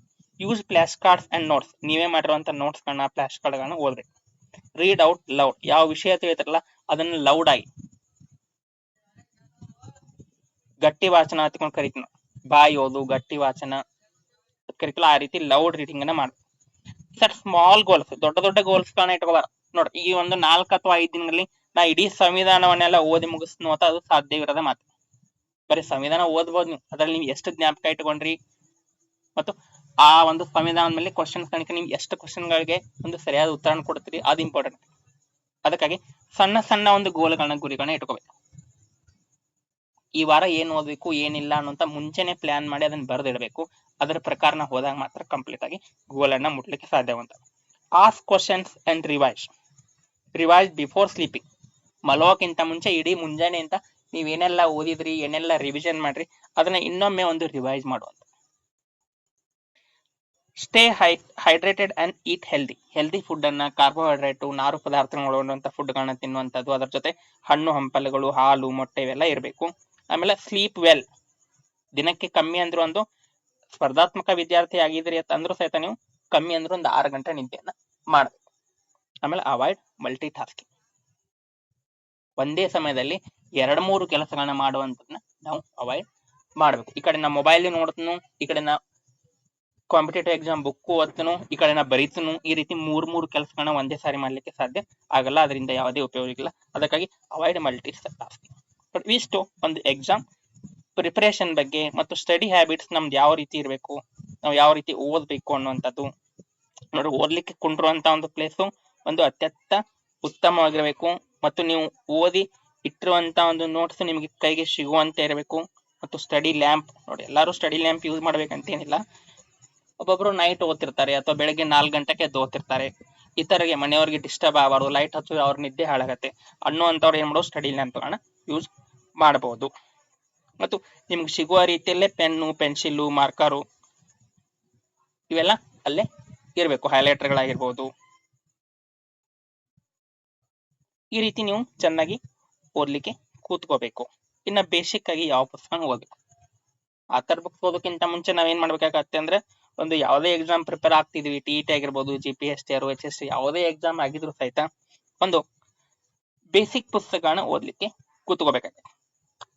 Use flash cards and notes ನೀವೇ ಮಾಡಿರುವಂತ ನೋಟ್ಸ್ ಗಳನ್ನ ಫ್ಲಾಶ್ ಕಾರ್ಡ್ ಗಳನ್ನ ಓದ್ಬೇಕು. ರೀಡ್ ಔಟ್ ಲೌಡ್ ಯಾವ ವಿಷಯ ತಿಳಿತಾರಲ್ಲ, ಅದನ್ನ ಲೌಡ್ ಆಗಿ. ಗಟ್ಟಿ ವಾಚನ ಹತ್ಕೊಂಡು ಕರಿತೀವಿ ನಾವು ಬಾಯಿ ಓದು, ಗಟ್ಟಿ ವಾಚನ. ಕರಿತಲ್ಲ ಆ ರೀತಿ ಲೌಡ್ ರೀಡಿಂಗ್ ಅನ್ನ ಮಾಡ್ಬೇಕು. ಸರ್ ಸ್ಮಾಲ್ ಗೋಲ್ಸ್ ದೊಡ್ಡ ದೊಡ್ಡ ಗೋಲ್ಸ್ ಗಳನ್ನ ಇಟ್ಕೋಬಾರ ನೋಡಿ, ಈ ಒಂದು ನಾಲ್ಕ ಅಥವಾ ಐದು ದಿನಗಳಲ್ಲಿ ನಾ ಇಡೀ ಸಂವಿಧಾನವನ್ನೆಲ್ಲ ಓದಿ ಮುಗಿಸ್ನು ಅಂತ ಅದು ಸಾಧ್ಯವಿರದ ಮಾತು. ಬರೀ ಸಂವಿಧಾನ ಓದ್ಬೋದು ನೀವು. ಅದ್ರಲ್ಲಿ ನೀವು ಎಷ್ಟು ಜ್ಞಾಪಕ ಇಟ್ಕೊಂಡ್ರಿ? ಮತ್ತು ಆ ಒಂದು ಸಂವಿಧಾನದ ಮೇಲೆ ಕ್ವಶನ್ಸ್ ಕಣಕ್ಕೆ ನೀವು ಎಷ್ಟು ಕ್ವಶನ್ ಗಳಿಗೆ ಒಂದು ಸರಿಯಾದ ಉತ್ತರ ಕೊಡ್ತೀರಿ? ಅದು ಇಂಪಾರ್ಟೆಂಟ್ ಅದಕ್ಕಾಗಿ ಸಣ್ಣ ಸಣ್ಣ ಒಂದು ಗೋಲ್ಗಳನ್ನ ಗುರಿಗಳನ್ನ ಇಟ್ಕೋಬೇಕು. ಈ ವಾರ ಏನ್ ಓದ್ಬೇಕು, ಏನಿಲ್ಲ ಅನ್ನೋಂತ ಮುಂಚೆನೆ ಪ್ಲಾನ್ ಮಾಡಿ ಅದನ್ನ ಬರೆದಿಡಬೇಕು. ಅದರ ಪ್ರಕಾರ ಹೋದಾಗ ಮಾತ್ರ ಕಂಪ್ಲೀಟ್ ಆಗಿ ಗೂಗಲ್ ಅನ್ನ ಮುಟ್ಲಿಕ್ಕೆ ಸಾಧ್ಯವಂತ ask questions and revise revise before sleeping ಮಲಗೋಕ್ಕಿಂತ ಮುಂಚೆ ಇಡೀ ಮುಂಜಾನೆ ಅಂತ ನೀವೇನೆಲ್ಲ ಓದಿದ್ರಿ, ಏನೆಲ್ಲ ರಿವಿಷನ್ ಮಾಡ್ರಿ, ಅದನ್ನ ಇನ್ನೊಮ್ಮೆ ಒಂದು ರಿವೈಸ್ ಮಾಡುವಂತ. Stay high hydrated and eat healthy healthy food ಅನ್ನ ಕಾರ್ಬೋಹೈಡ್ರೇಟ್ ನಾರು ಪದಾರ್ಥಗಳು ಒಳಗೊಂಡಂತ ಫುಡ್ಗಳನ್ನ ತಿನ್ನುವಂತದ್ದು ಅದರ ಜೊತೆ ಹಣ್ಣು, ಹಂಪಲುಗಳು, ಹಾಲು, ಮೊಟ್ಟೆ ಇವೆಲ್ಲ ಇರಬೇಕು. ಆಮೇಲೆ ಸ್ಲೀಪ್ ವೆಲ್ ದಿನಕ್ಕೆ ಕಮ್ಮಿ ಅಂದ್ರೂ ಒಂದು ಸ್ಪರ್ಧಾತ್ಮಕ ವಿದ್ಯಾರ್ಥಿ ಆಗಿದ್ರಿ ಅಂತ ಅಂದ್ರೂ ಸಹಿತ ನೀವು ಕಮ್ಮಿ ಅಂದ್ರೆ ಒಂದು ಆರು ಗಂಟೆ ನಿದ್ದೆಯನ್ನ ಮಾಡಬೇಕು ಆಮೇಲೆ ಅವಾಯ್ಡ್ ಮಲ್ಟಿ ಟಾಸ್ಕಿಂಗ್ ಒಂದೇ ಸಮಯದಲ್ಲಿ ಎರಡ್ ಮೂರು ಕೆಲಸಗಳನ್ನ ಮಾಡುವಂತದನ್ನ ನಾವು ಅವಾಯ್ಡ್ ಮಾಡ್ಬೇಕು. ಈ ಕಡೆ ನಾ ಮೊಬೈಲ್ ನೋಡ್ತನು, ಈ ಕಡೆ ನಾ ಕಾಂಪಿಟೇಟಿವ್ ಎಕ್ಸಾಮ್ ಬುಕ್ ಓದ್ತನು, ಈ ಕಡೆ ನಾ ಬರೀತನು, ಈ ರೀತಿ ಮೂರ್ ಮೂರು ಕೆಲಸಗಳನ್ನ ಒಂದೇ ಸಾರಿ ಮಾಡ್ಲಿಕ್ಕೆ ಸಾಧ್ಯ ಆಗಲ್ಲ. ಅದರಿಂದ ಯಾವುದೇ ಉಪಯೋಗ ಇಲ್ಲ ಅದಕ್ಕಾಗಿ ಅವಾಯ್ಡ್ ಮಲ್ಟಿ ಟಾಸ್ಕಿಂಗ್ ಬಟ್ ಇಷ್ಟು ಒಂದು ಎಕ್ಸಾಮ್ ಪ್ರಿಪರೇಷನ್ ಬಗ್ಗೆ ಮತ್ತು ಸ್ಟಡಿ ಹ್ಯಾಬಿಟ್ಸ್ ನಮ್ದು ಯಾವ ರೀತಿ ಇರಬೇಕು, ನಾವು ಯಾವ ರೀತಿ ಓದಬೇಕು ಅನ್ನುವಂಥದ್ದು. ನೋಡಿ, ಓದ್ಲಿಕ್ಕೆ ಕುಂಡ್ರುವಂತ ಒಂದು ಪ್ಲೇಸು ಒಂದು ಅತ್ಯಂತ ಉತ್ತಮವಾಗಿರಬೇಕು. ಮತ್ತು ನೀವು ಓದಿ ಇಟ್ಟಿರುವಂತ ಒಂದು ನೋಟ್ಸ್ ನಿಮಗೆ ಕೈಗೆ ಸಿಗುವಂತೆ ಇರಬೇಕು. ಮತ್ತು ಸ್ಟಡಿ ಲ್ಯಾಂಪ್ ನೋಡಿ, ಎಲ್ಲರೂ ಸ್ಟಡಿ ಲ್ಯಾಂಪ್ ಯೂಸ್ ಮಾಡ್ಬೇಕಂತೇನಿಲ್ಲ. ಒಬ್ಬೊಬ್ರು ನೈಟ್ ಓದ್ತಿರ್ತಾರೆ ಅಥವಾ ಬೆಳಗ್ಗೆ ನಾಲ್ಕು ಗಂಟೆಗೆ ಎದ್ದು ಓದ್ತಿರ್ತಾರೆ. ಇತರಿಗೆ ಮನೆಯವ್ರಿಗೆ ಡಿಸ್ಟರ್ಬ್ ಆಗಬಾರ್ದು ಲೈಟ್ ಹಚ್ಚಿದ್ರೆ ಅವ್ರ ನಿದ್ದೆ ಹಾಳಾಗತ್ತೆ ಅನ್ನುವಂಥವ್ರು ಏನ್ ಮಾಡೋದು ಸ್ಟಡಿ ಲ್ಯಾಂಪ್ಗಳನ್ನ ಯೂಸ್ ಮಾಡಬಹುದು. ಮತ್ತು ನಿಮ್ಗೆ ಸಿಗುವ ರೀತಿಯಲ್ಲೇ ಪೆನ್ನು ಪೆನ್ಸಿಲ್ಲು ಮಾರ್ಕರು ಇವೆಲ್ಲ ಅಲ್ಲೇ ಇರಬೇಕು. ಹೈಲೈಟರ್ಗಳಾಗಿರ್ಬೋದು. ಈ ರೀತಿ ನೀವು ಚೆನ್ನಾಗಿ ಓದ್ಲಿಕ್ಕೆ ಕೂತ್ಕೋಬೇಕು. ಇನ್ನ ಬೇಸಿಕ್ ಆಗಿ ಯಾವ ಪುಸ್ತಕ ಓದಬೇಕು ಆ ಥರ ಬುಕ್ಸ್ ಓದೋಕ್ಕಿಂತ ಮುಂಚೆ ನಾವೇನ್ ಮಾಡ್ಬೇಕಾಗತ್ತೆ ಅಂದ್ರೆ ಒಂದು ಯಾವುದೇ ಎಕ್ಸಾಮ್ ಪ್ರಿಪೇರ್ ಆಗ್ತಿದ್ವಿ. ಟಿ ಟಿ ಆಗಿರ್ಬೋದು G P S T R H S C ಯಾವುದೇ ಎಕ್ಸಾಮ್ ಆಗಿದ್ರು ಸಹಿತ ಒಂದು ಬೇಸಿಕ್ ಪುಸ್ತಕಗಳನ್ನ ಓದ್ಲಿಕ್ಕೆ ಕೂತ್ಕೋಬೇಕಾಗತ್ತೆ.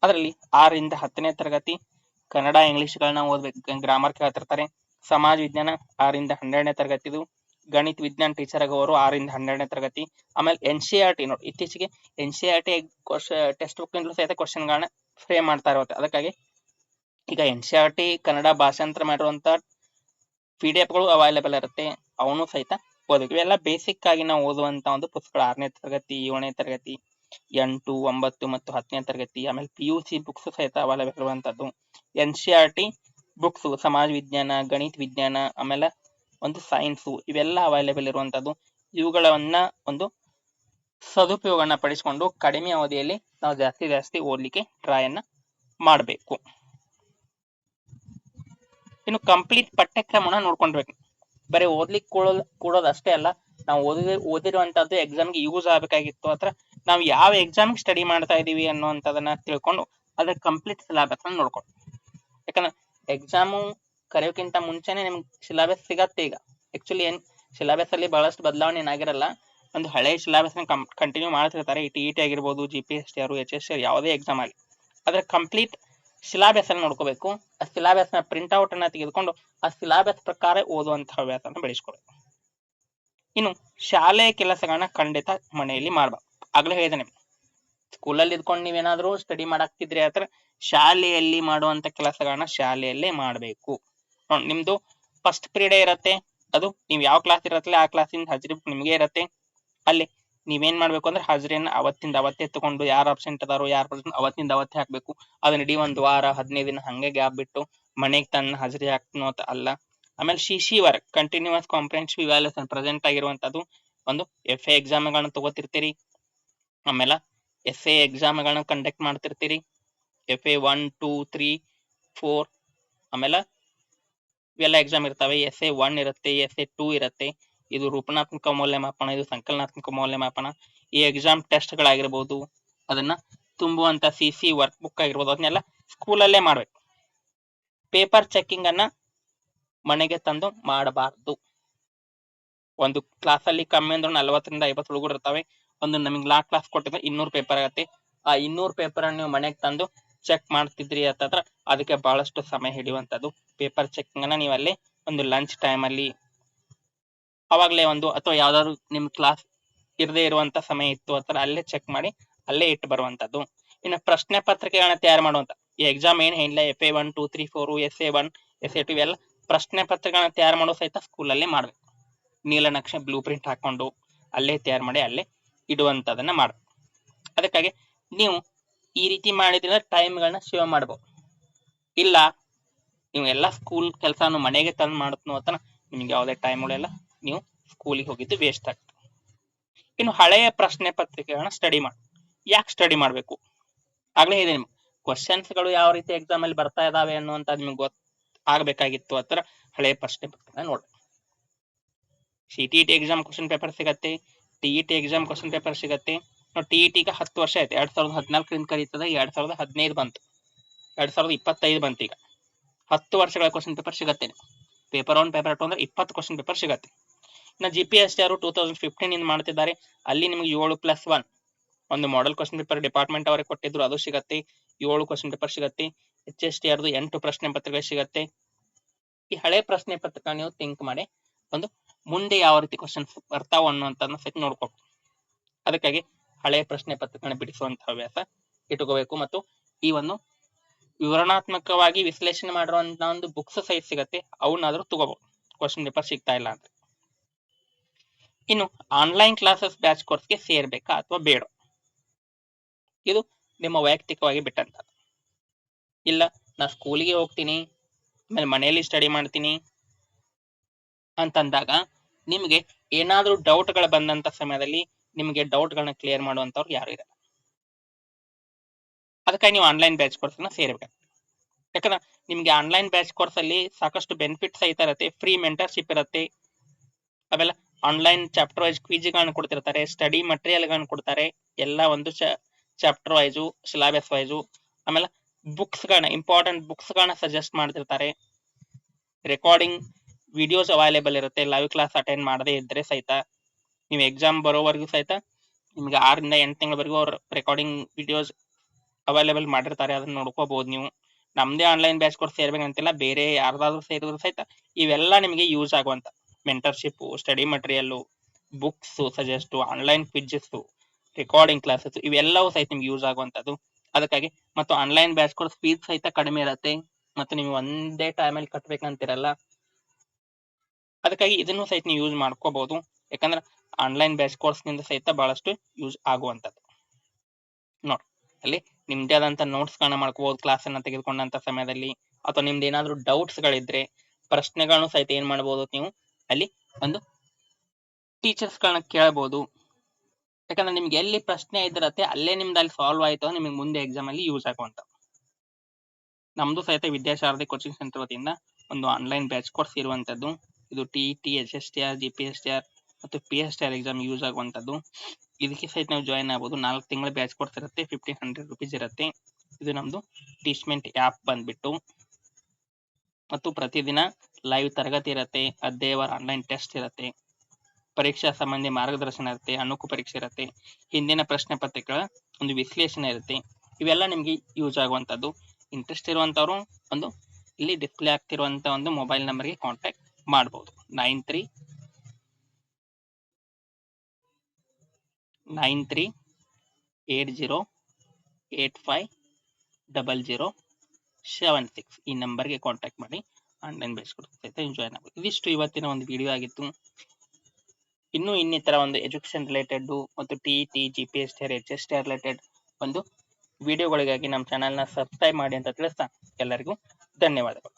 ಅದರಲ್ಲಿ ಆರರಿಂದ ಹತ್ತನೇ ತರಗತಿ ಕನ್ನಡ ಇಂಗ್ಲಿಷ್ಗಳನ್ನ ಓದ್ಬೇಕು. ಗ್ರಾಮರ್ ಕೇಳ್ತಿರ್ತಾರೆ. ಸಮಾಜ ವಿಜ್ಞಾನ ಆರರಿಂದ ಹನ್ನೆರಡನೇ ತರಗತಿದು. ಗಣಿತ ವಿಜ್ಞಾನ ಟೀಚರ್ ಆಗೋರು ಆರರಿಂದ ಹನ್ನೆರಡನೇ ತರಗತಿ. ಆಮೇಲೆ ಎನ್ ಸಿ ಆರ್ ಟಿ ನೋಡಿ ಇತ್ತೀಚೆಗೆ N C R T text book ಸಹಿತ ಕ್ವಶನ್ಗಳನ್ನ ಫ್ರೇಮ್ ಮಾಡ್ತಾ ಇರುತ್ತೆ. ಅದಕ್ಕಾಗಿ ಈಗ N C R T Kannada ಭಾಷಾಂತರ ಮಾಡಿರುವಂತ ಪಿ ಡಿ ಎಫ್ಗಳು ಅವೈಲೇಬಲ್ ಇರುತ್ತೆ. ಅವನು ಸಹಿತ ಓದಬೇಕು. ಇವೆಲ್ಲ ಬೇಸಿಕ್ ಆಗಿ ನಾವು ಓದುವಂತ ಒಂದು ಪುಸ್ತಕ ಆರನೇ ತರಗತಿ, ಏಳನೇ ತರಗತಿ ಎಂಟು, ಒಂಬತ್ತು ಮತ್ತು ಹತ್ತನೇ ತರಗತಿ, ಆಮೇಲೆ ಪಿ ಯು ಸಿ ಬುಕ್ಸ್ ಸಹಿತ ಅವೈಲೇಬಲ್ ಇರುವಂತದ್ದು N C R T books ಸಮಾಜ ವಿಜ್ಞಾನ, ಗಣಿತ ವಿಜ್ಞಾನ, ಆಮೇಲೆ ಒಂದು ಸೈನ್ಸ್ ಇವೆಲ್ಲ ಅವೈಲೇಬಲ್ ಇರುವಂತದ್ದು ಇವುಗಳನ್ನ ಒಂದು ಸದುಪಯೋಗನ ಪಡಿಸಿಕೊಂಡು ಕಡಿಮೆ ಅವಧಿಯಲ್ಲಿ ನಾವು ಜಾಸ್ತಿ ಜಾಸ್ತಿ ಓದ್ಲಿಕ್ಕೆ ಟ್ರೈ ಅನ್ನ ಮಾಡಬೇಕು. ಇನ್ನು ಕಂಪ್ಲೀಟ್ ಪಠ್ಯಕ್ರಮನ ನೋಡ್ಕೊಂಡ್ಬೇಕು. ಬರೀ ಓದ್ಲಿಕ್ಕೆ ಕೂಡೋದಷ್ಟೇ ಕೂಡೋದು ಅಲ್ಲ ನಾವು ಓದಿದ ಓದಿರುವಂತದ್ದು ಎಕ್ಸಾಮ್ಗೆ ಯೂಸ್ ಆಗಬೇಕಾಗಿತ್ತು. ಅಥವಾ ನಾವು ಯಾವ ಎಕ್ಸಾಮ್ಗೆ ಸ್ಟಡಿ ಮಾಡ್ತಾ ಇದೀವಿ ಅನ್ನುವಂಥದ್ದನ್ನ ತಿಳ್ಕೊಂಡು ಅದ್ರ ಕಂಪ್ಲೀಟ್ ಸಿಲಾಬಸ್ ಅನ್ನ ನೋಡ್ಕೊಂಡು. ಯಾಕಂದ್ರೆ ಎಕ್ಸಾಮು ಕರೆಯೋಕ್ಕಿಂತ ಮುಂಚೆನೆ ನಿಮ್ಗೆ ಸಿಲಾಬಸ್ ಸಿಗತ್ತೆ ಈಗ. ಆಕ್ಚುಲಿ ಏನ್ ಸಿಲಾಬಸ್ ಅಲ್ಲಿ ಬಹಳಷ್ಟು ಬದಲಾವಣೆ ಏನಾಗಿರಲ್ಲ ಒಂದು ಹಳೆ ಸಿಲೆಬಸ್ ಕಂಟಿನ್ಯೂ ಮಾಡ್ತಿರ್ತಾರೆ. ಟಿ ಇ ಟಿ ಆಗಿರ್ಬೋದು G P S T R H S T ಯಾವುದೇ ಎಕ್ಸಾಮ್ ಆಗಲಿ. ಅದ್ರ ಕಂಪ್ಲೀಟ್ ಸಿಲಾಬಸ್ ಅನ್ನು ನೋಡ್ಕೋಬೇಕು. ಆ ಸಿಲಾಬಸ್ನ ಪ್ರಿಂಟ್ ಔಟ್ ಅನ್ನ ತೆಗೆದುಕೊಂಡು ಆ ಸಿಲಾಬಸ್ ಪ್ರಕಾರ ಓದುವಂತಹ ಹವ್ಯಾಸನ ಬೆಳೆಸ್ಕೊಳ್ಬೇಕು ಇನ್ನು ಶಾಲೆ ಕೆಲಸಗಳನ್ನ ಖಂಡಿತ ಮನೆಯಲ್ಲಿ ಮಾಡ್ಬೇಕು ಆಗ್ಲೇ ಹೇಳಿದಾನೆ ಸ್ಕೂಲಲ್ಲಿ ಇದ್ಕೊಂಡು ನೀವೇನಾದ್ರೂ ಸ್ಟಡಿ ಮಾಡಾಕ್ತಿದ್ರಿ ಆತರ ಶಾಲೆಯಲ್ಲಿ ಮಾಡುವಂತ ಕೆಲಸಗಳನ್ನ ಶಾಲೆಯಲ್ಲೇ ಮಾಡಬೇಕು. ನಿಮ್ದು ಫಸ್ಟ್ ಪೀರಿಯಡ್ ಇರತ್ತೆ, ಅದು ನೀವು ಯಾವ ಕ್ಲಾಸ್ ಇರತ್ತಲ್ಲ ಆ ಕ್ಲಾಸಿಂದ ಹಾಜರಿ ನಿಮ್ಗೆ ಇರತ್ತೆ. ಅಲ್ಲಿ ನೀವೇನ್ ಮಾಡ್ಬೇಕು ಅಂದ್ರೆ ಹಾಜರಿಯನ್ನ ಅವತ್ತಿಂದ ಅವತ್ತೇ ತಗೊಂಡು ಯಾರು ಅಬ್ಸೆಂಟ್ ಅದಾರೋ, ಯಾರು ಅವತ್ತಿಂದ ಅವತ್ತೇ ಹಾಕ್ಬೇಕು. ಅದನ್ನ ಇಡೀ ಒಂದ್ ವಾರ, ಹದಿನೈದು ದಿನ ಹಂಗೆ ಗ್ಯಾಪ್ ಬಿಟ್ಟು ಮನೆಗೆ ತನ್ನ ಹಾಜರಿ ಹಾಕ್ತನೋ ಅಂತ ಅಲ್ಲ. ಆಮೇಲೆ C C work continuous comprehensive evaluation present ಆಗಿರುವಂತದ್ದು ಒಂದು ಎಫ್ ಎ ಎಕ್ಸಾಮ್ಗಳನ್ನ ತಗೋತಿರ್ತೀರಿ. ಆಮೇಲೆ ಎಸ್ ಎ ಎಕ್ಸಾಮ್ಗಳನ್ನ conduct ಮಾಡ್ತಿರ್ತೀರಿ. F A one two three four ಆಮೇಲೆ ಇವೆಲ್ಲ ಎಕ್ಸಾಮ್ ಇರ್ತವೆ. ಎಸ್ ಎ ಒನ್ ಇರುತ್ತೆ ಎಸ್ ಎ ಟೂ ಇರುತ್ತೆ. ಇದು ರೂಪನಾತ್ಮಕ ಮೌಲ್ಯಮಾಪನ, ಇದು ಸಂಕಲನಾತ್ಮಕ ಮೌಲ್ಯಮಾಪನ. ಈ ಎಕ್ಸಾಮ್ ಟೆಸ್ಟ್ ಟೆಸ್ಟ್ಗಳಾಗಿರ್ಬೋದು ಅದನ್ನ ತುಂಬುವಂತ ಸಿ ಸಿ ವರ್ಕ್ ಬುಕ್ ಆಗಿರ್ಬೋದು, ಅದನ್ನೆಲ್ಲ ಸ್ಕೂಲಲ್ಲೇ ಮಾಡ್ಬೇಕು. ಪೇಪರ್ ಚೆಕ್ಕಿಂಗ್ ಅನ್ನ ಮನೆಗೆ ತಂದು ಮಾಡಬಾರ್ದು. ಒಂದು ಕ್ಲಾಸ್ ಅಲ್ಲಿ ಕಮ್ಮಿ ಅಂದ್ರೆ ನಲ್ವತ್ತರಿಂದ ಐವತ್ತು ಹುಡುಗರು ಇರ್ತವೆ. ಒಂದು ನಮಗೆ ಲಾ ಕ್ಲಾಸ್ ಕೊಟ್ಟಿದ್ರೆ ಇನ್ನೂರು ಪೇಪರ್ ಆಗತ್ತೆ. ಆ ಇನ್ನೂರು ಪೇಪರ್ ಅನ್ನು ನೀವು ಮನೆಗೆ ತಂದು ಚೆಕ್ ಮಾಡ್ತಿದ್ರಿ ಅಂತಂದ್ರೆ ಅದಕ್ಕೆ ಬಹಳಷ್ಟು ಸಮಯ ಹಿಡಿಯುವಂತದ್ದು ಪೇಪರ್ ಚೆಕಿಂಗ್ ಅನ್ನ ನೀವು ಅಲ್ಲಿ ಒಂದು ಲಂಚ್ ಟೈಮ್ ಅಲ್ಲಿ ಅವಾಗಲೇ ಒಂದು ಅಥವಾ ಯಾವ್ದಾದ್ರು ನಿಮ್ ಕ್ಲಾಸ್ ಇರದೇ ಇರುವಂತ ಸಮಯ ಇತ್ತು ಅಂತ ಅಲ್ಲೇ ಚೆಕ್ ಮಾಡಿ ಅಲ್ಲೇ ಇಟ್ಟು ಬರುವಂತದ್ದು ಇನ್ನು ಪ್ರಶ್ನೆ ಪತ್ರಿಕೆಗಳನ್ನ ತಯಾರು ಮಾಡುವಂತ. ಈ ಎಕ್ಸಾಮ್ ಏನ್ ಇಲ್ಲ F A one two three four S A one S A two ಇವೆಲ್ಲ ಪ್ರಶ್ನೆ ಪತ್ರಿಕೆಗಳನ್ನ ತಯಾರು ಮಾಡೋ ಸಹಿತ ಸ್ಕೂಲಲ್ಲೇ ಮಾಡ್ಬೇಕು. ನೀಲನಕ್ಷೆ ಬ್ಲೂ ಪ್ರಿಂಟ್ ಹಾಕೊಂಡು ಅಲ್ಲೇ ತಯಾರು ಮಾಡಿ ಅಲ್ಲೇ ಇಡುವಂತದನ್ನ ಮಾಡ್ಬೇಕು. ಅದಕ್ಕಾಗಿ ನೀವು ಈ ರೀತಿ ಮಾಡಿದ್ರೆ ಟೈಮ್ಗಳನ್ನ ಸೇವ್ ಮಾಡ್ಬೋದು. ಇಲ್ಲ, ನೀವು ಎಲ್ಲ ಸ್ಕೂಲ್ ಕೆಲಸನೂ ಮನೆಗೆ ತಂದು ಮಾಡುತ್ತೋ ಅಂತ ನಿಮ್ಗೆ ಯಾವುದೇ ಟೈಮ್ ಉಳಿಯಲ್ಲ ನೀವು ಸ್ಕೂಲಿಗೆ ಹೋಗಿದ್ದು ವೇಸ್ಟ್ ಆಗ್ತದೆ. ಇನ್ನು ಹಳೆಯ ಪ್ರಶ್ನೆ ಪತ್ರಿಕೆಗಳನ್ನ ಸ್ಟಡಿ ಮಾಡಿ. ಯಾಕೆ ಸ್ಟಡಿ ಮಾಡಬೇಕು? ಆಗ್ಲೇ ಇದೆ ನಿಮ್ಗೆ. ಕ್ವಶನ್ಸ್ಗಳು ಯಾವ ರೀತಿ ಎಕ್ಸಾಮ್ ಅಲ್ಲಿ ಬರ್ತಾ ಇದಾವೆ ಅನ್ನುವಂತ ನಿಮ್ಗೆ ಗೊತ್ತ. ಆಗ್ಬೇಕಾಗಿತ್ತು ಆತರ ಹಳೆ ಪ್ರಶ್ನೆ ಪತ್ರಿಕೆ ನೋಡಿ C, T T exam question paper ಸಿಗತ್ತೆ, T E T exam question paper ಸಿಗತ್ತೆ. ಟಿ ಇ ಟಿಗೆ ಹತ್ತು ವರ್ಷ ಆಯ್ತು, ಎರಡ್ ಸಾವಿರದ ಹದಿನಾಲ್ಕರಿಂದ ಕರೀತದೆ, ಎರಡ್ ಸಾವಿರದ ಹದಿನೈದು ಬಂತು. ಎರಡ್ ಸಾವಿರದ ಇಪ್ಪತ್ತೈದು ಬಂತು ಈಗ. ಹತ್ತು ವರ್ಷಗಳ ಕ್ವಶನ್ ಪೇಪರ್ ಸಿಗತ್ತೆ ಪೇಪರ್ ಒನ್ ಪೇಪರ್ ಟು ಅಂದ್ರೆ ಇಪ್ಪತ್ತು ಕ್ವಶನ್ ಪೇಪರ್ ಸಿಗತ್ತೆ. ಇನ್ನು ಜಿ ಪಿ ಎಸ್ ಟಿ ಅವರು ಟೂ ತೌಸಂಡ್ ಫಿಫ್ಟೀನ್ ಇಂದ ಮಾಡ್ತಿದ್ದಾರೆ. ಅಲ್ಲಿ ನಿಮ್ಗೆ ಏಳು ಪ್ಲಸ್ ಒನ್ ಒಂದು ಮಾಡೆಲ್ ಕ್ವಶನ್ ಪೇಪರ್ ಡಿಪಾರ್ಟ್ಮೆಂಟ್ ಅವರೇ ಕೊಟ್ಟಿದ್ರು, ಅದು ಸಿಗತ್ತೆ. ಏಳು ಕ್ವಶನ್ ಪೇಪರ್ ಸಿಗತ್ತೆ. ಎಚ್ ಎಸ್ ಟಿ ಆರ್ದು ಎಂಟು ಪ್ರಶ್ನೆ ಪತ್ರಿಕೆ ಸಿಗತ್ತೆ. ಈ ಹಳೆ ಪ್ರಶ್ನೆ ಪತ್ರಿಕೆ ನೀವು ಥಿಂಕ್ ಮಾಡಿ, ಒಂದು ಮುಂದೆ ಯಾವ ರೀತಿ ಕ್ವಶನ್ ಬರ್ತಾವ ಅನ್ನುವಂಥದ್ದನ್ನ ಸಹಿತ ನೋಡ್ಕೋಬೇಕು ಅದಕ್ಕಾಗಿ ಹಳೆ ಪ್ರಶ್ನೆ ಪತ್ರಿಕೆಗಳನ್ನ ಬಿಡಿಸುವಂತಹ ಹವ್ಯಾಸ ಇಟ್ಕೋಬೇಕು. ಮತ್ತು ಈ ಒಂದು ವಿವರಣಾತ್ಮಕವಾಗಿ ವಿಶ್ಲೇಷಣೆ ಮಾಡಿರುವಂತ ಒಂದು ಬುಕ್ಸ್ ಸಹಿತ ಸಿಗತ್ತೆ, ಅವನ್ನಾದ್ರೂ ತಗೋಬಹುದು ಕ್ವಶನ್ ಪೇಪರ್ ಸಿಗ್ತಾ ಇಲ್ಲ ಅಂತ ಇನ್ನು ಆನ್ಲೈನ್ ಕ್ಲಾಸಸ್ ಬ್ಯಾಚ್ ಕೋರ್ಸ್ಗೆ ಸೇರ್ಬೇಕಾ ಅಥವಾ ಬೇಡ ಇದು ನಿಮ್ಮ ವೈಯಕ್ತಿಕವಾಗಿ ಬಿಟ್ಟಂತ ಇಲ್ಲ, ನಾ ಸ್ಕೂಲಿಗೆ ಹೋಗ್ತೀನಿ, ಆಮೇಲೆ ಮನೆಯಲ್ಲಿ ಸ್ಟಡಿ ಮಾಡ್ತೀನಿ ಅಂತಂದಾಗ ನಿಮಗೆ ಏನಾದರೂ ಡೌಟ್ಗಳು ಬಂದಂತ ಸಮಯದಲ್ಲಿ ನಿಮಗೆ ಡೌಟ್ಗಳನ್ನ ಕ್ಲಿಯರ್ ಮಾಡುವಂತವ್ರು ಯಾರು ಇರಲ್ಲ. ಅದಕ್ಕಾಗಿ ನೀವು ಆನ್ಲೈನ್ ಬ್ಯಾಚ್ ಕೋರ್ಸ್ನ ಸೇರ್ಬೇಕು. ಯಾಕಂದ್ರೆ ನಿಮಗೆ ಆನ್ಲೈನ್ ಬ್ಯಾಚ್ ಕೋರ್ಸಲ್ಲಿ ಸಾಕಷ್ಟು ಬೆನಿಫಿಟ್ಸ್ ಸಹಿತ ಇರುತ್ತೆ ಫ್ರೀ ಮೆಂಟರ್ಶಿಪ್ ಇರುತ್ತೆ. ಆಮೇಲೆ ಆನ್ಲೈನ್ ಚಾಪ್ಟರ್ ವೈಸ್ ಕ್ವಿಜ್ಗಳನ್ನ ಕೊಡ್ತಿರ್ತಾರೆ ಸ್ಟಡಿ ಮಟೀರಿಯಲ್ಗಳನ್ನ ಕೊಡ್ತಾರೆ, ಎಲ್ಲ ಒಂದು ಚಾಪ್ಟರ್ ವೈಸು ಸಿಲಾಬಸ್ ವೈಸು ಆಮೇಲೆ ಬುಕ್ಸ್ಗಳನ್ನ ಇಂಪಾರ್ಟೆಂಟ್ ಬುಕ್ಸ್ಗಳನ್ನ ಸಜೆಸ್ಟ್ ಮಾಡ್ತಿರ್ತಾರೆ. ರೆಕಾರ್ಡಿಂಗ್ ವಿಡಿಯೋಸ್ ಅವೈಲೇಬಲ್ ಇರುತ್ತೆ ಲೈವ್ ಕ್ಲಾಸ್ ಅಟೆಂಡ್ ಮಾಡದೇ ಇದ್ರೆ ಸಹಿತ. ನೀವು ಎಕ್ಸಾಮ್ ಬರೋವರೆಗೂ ಸಹಿತ, ನಿಮ್ಗೆ ಆರರಿಂದ ಎಂಟು ತಿಂಗಳವರೆಗೂ ಅವ್ರ ರೆಕಾರ್ಡಿಂಗ್ ವಿಡಿಯೋಸ್ ಅವೈಲೇಬಲ್ ಮಾಡಿರ್ತಾರೆ, ಅದನ್ನ ನೋಡ್ಕೋಬಹುದು ನೀವು. ನಮ್ದೇ ಆನ್ಲೈನ್ ಬ್ಯಾಚ್ ಕೋರ್ಸ್ ಸೇರ್ಬೇಕಂತಿಲ್ಲ, ಬೇರೆ ಯಾರ್ದಾದ್ರೂ ಸೇರಿದ್ರು ಸಹಿತ, ಇವೆಲ್ಲ ನಿಮಗೆ ಯೂಸ್ ಆಗುವಂತ mentorship study material books suggest online quizzes recording classes ಇವೆಲ್ಲವೂ ಸಹಿತ ನಿಮ್ಗೆ ಯೂಸ್ ಆಗುವಂತದ್ದು ಅದಕ್ಕಾಗಿ ಮತ್ತು ಆನ್ಲೈನ್ ಬ್ಯಾಚ್ ಕೋರ್ಸ್ ಫೀಸ್ ಸಹಿತ ಕಡಿಮೆ ಇರುತ್ತೆ. ಮತ್ತು ನೀವು ಒಂದೇ ಟೈಮಲ್ಲಿ ಕಟ್ಬೇಕಂತಿರಲ್ಲ. ಅದಕ್ಕಾಗಿ ಇದನ್ನು ಸಹಿತ ನೀವು ಯೂಸ್ ಮಾಡ್ಕೋಬಹುದು ಯಾಕಂದ್ರೆ ಆನ್ಲೈನ್ ಬ್ಯಾಚ್ ಕೋರ್ಸ್ನಿಂದ ಸಹಿತ ಬಹಳಷ್ಟು ಯೂಸ್ ಆಗುವಂತದ್ದು ನೋಡಿ, ಅಲ್ಲಿ ನಿಮ್ದೇ ಆದಂತ ನೋಟ್ಸ್ ಗಳನ್ನ ಮಾಡ್ಕೋಬಹುದು ಕ್ಲಾಸ್ ಅನ್ನ ತೆಗೆದುಕೊಂಡಂತ ಸಮಯದಲ್ಲಿ. ಅಥವಾ ನಿಮ್ದು ಏನಾದ್ರು ಡೌಟ್ಸ್ ಗಳಿದ್ರೆ ಪ್ರಶ್ನೆಗಳನ್ನು ಸಹಿತ ಏನ್ ಮಾಡಬಹುದು ನೀವು? ಅಲ್ಲಿ ಒಂದು ಟೀಚರ್ಸ್ ಗಳನ್ನ ಕೇಳಬಹುದು ಯಾಕಂದ್ರೆ ನಿಮ್ಗೆ ಎಲ್ಲಿ ಪ್ರಶ್ನೆ ಇದಿರತ್ತೆ, ಅಲ್ಲೇ ನಿಮ್ದು ಅಲ್ಲಿ ಸಾಲ್ವ್ ಆಯ್ತು ನಿಮಗೆ ಮುಂದೆ ಎಕ್ಸಾಮ್ ಅಲ್ಲಿ ಯೂಸ್ ಆಗುವಂತ. ನಮ್ದು ಸಹಿತ ವಿದ್ಯಾಶಾರದಿ ಕೋಚಿಂಗ್ ಸೆಂಟರ್ ವತಿಯಿಂದ ಒಂದು ಆನ್ಲೈನ್ ಬ್ಯಾಚ್ ಕೋರ್ಸ್ ಇರುವಂತದ್ದು. ಇದು T T H S T R G P S T R ಮತ್ತು P S T R exam use ಆಗುವಂತದ್ದು. ಇದಕ್ಕೆ ಸಹಿತ ನಾವು ಜಾಯಿನ್ ಆಗ್ಬೋದು. ನಾಲ್ಕು ತಿಂಗಳ ಬ್ಯಾಚ್ ಕೋರ್ಸ್ ಇರುತ್ತೆ ಫಿಫ್ಟೀನ್ ಹಂಡ್ರೆಡ್ ರುಪೀಸ್ ಇರುತ್ತೆ. ಇದು ನಮ್ದು ಟೀಚ್ಮೆಂಟ್ ಆ್ಯಪ್ ಬಂದ್ಬಿಟ್ಟು. ಮತ್ತು ಪ್ರತಿದಿನ ಲೈವ್ ತರಗತಿ ಇರುತ್ತೆ ಅಧ್ಯಾಯವಾರ ಆನ್ಲೈನ್ ಟೆಸ್ಟ್ ಇರುತ್ತೆ. ಪರೀಕ್ಷಾ ಸಂಬಂಧಿ ಮಾರ್ಗದರ್ಶನ ಇರುತ್ತೆ ಅಣುಕು ಪರೀಕ್ಷೆ ಇರುತ್ತೆ, ಹಿಂದಿನ ಪ್ರಶ್ನೆ ಪತ್ರಿಕೆಗಳ ಒಂದು ವಿಶ್ಲೇಷಣೆ ಇರುತ್ತೆ, ಇವೆಲ್ಲ ನಿಮ್ಗೆ ಯೂಸ್ ಆಗುವಂತದ್ದು ಇಂಟ್ರೆಸ್ಟ್ ಇರುವಂತವ್ರು ಒಂದು ಇಲ್ಲಿ ಡಿಸ್ಪ್ಲೇ ಆಗ್ತಿರುವಂತ ಒಂದು ಮೊಬೈಲ್ ನಂಬರ್ಗೆ ಕಾಂಟ್ಯಾಕ್ಟ್ ಮಾಡಬಹುದು nine three nine three eight zero eight five double zero seven six ಈ ನಂಬರ್ಗೆ ಕಾಂಟ್ಯಾಕ್ಟ್ ಮಾಡಿ ಆನ್ಲೈನ್ ಬೇಸ್ಕೊಡ್ತಾ ಜಾಯ್ನ್ ಆಗ್ಬೋದು ಇದಿಷ್ಟು ಇವತ್ತಿನ ಒಂದು ವಿಡಿಯೋ ಆಗಿತ್ತು. ಇನ್ನೂ ಇನ್ನಿತರ ಒಂದು ಎಜುಕೇಶನ್ ರಿಲೇಟೆಡ್ ಮತ್ತು T T G P S T H S T related ಒಂದು ವಿಡಿಯೋಗಳಿಗಾಗಿ ನಮ್ಮ ಚಾನೆಲ್ನ ಸಬ್ಸ್ಕ್ರೈಬ್ ಮಾಡಿ ಅಂತ ತಿಳಿಸ್ತಾ ಎಲ್ಲರಿಗೂ ಧನ್ಯವಾದಗಳು.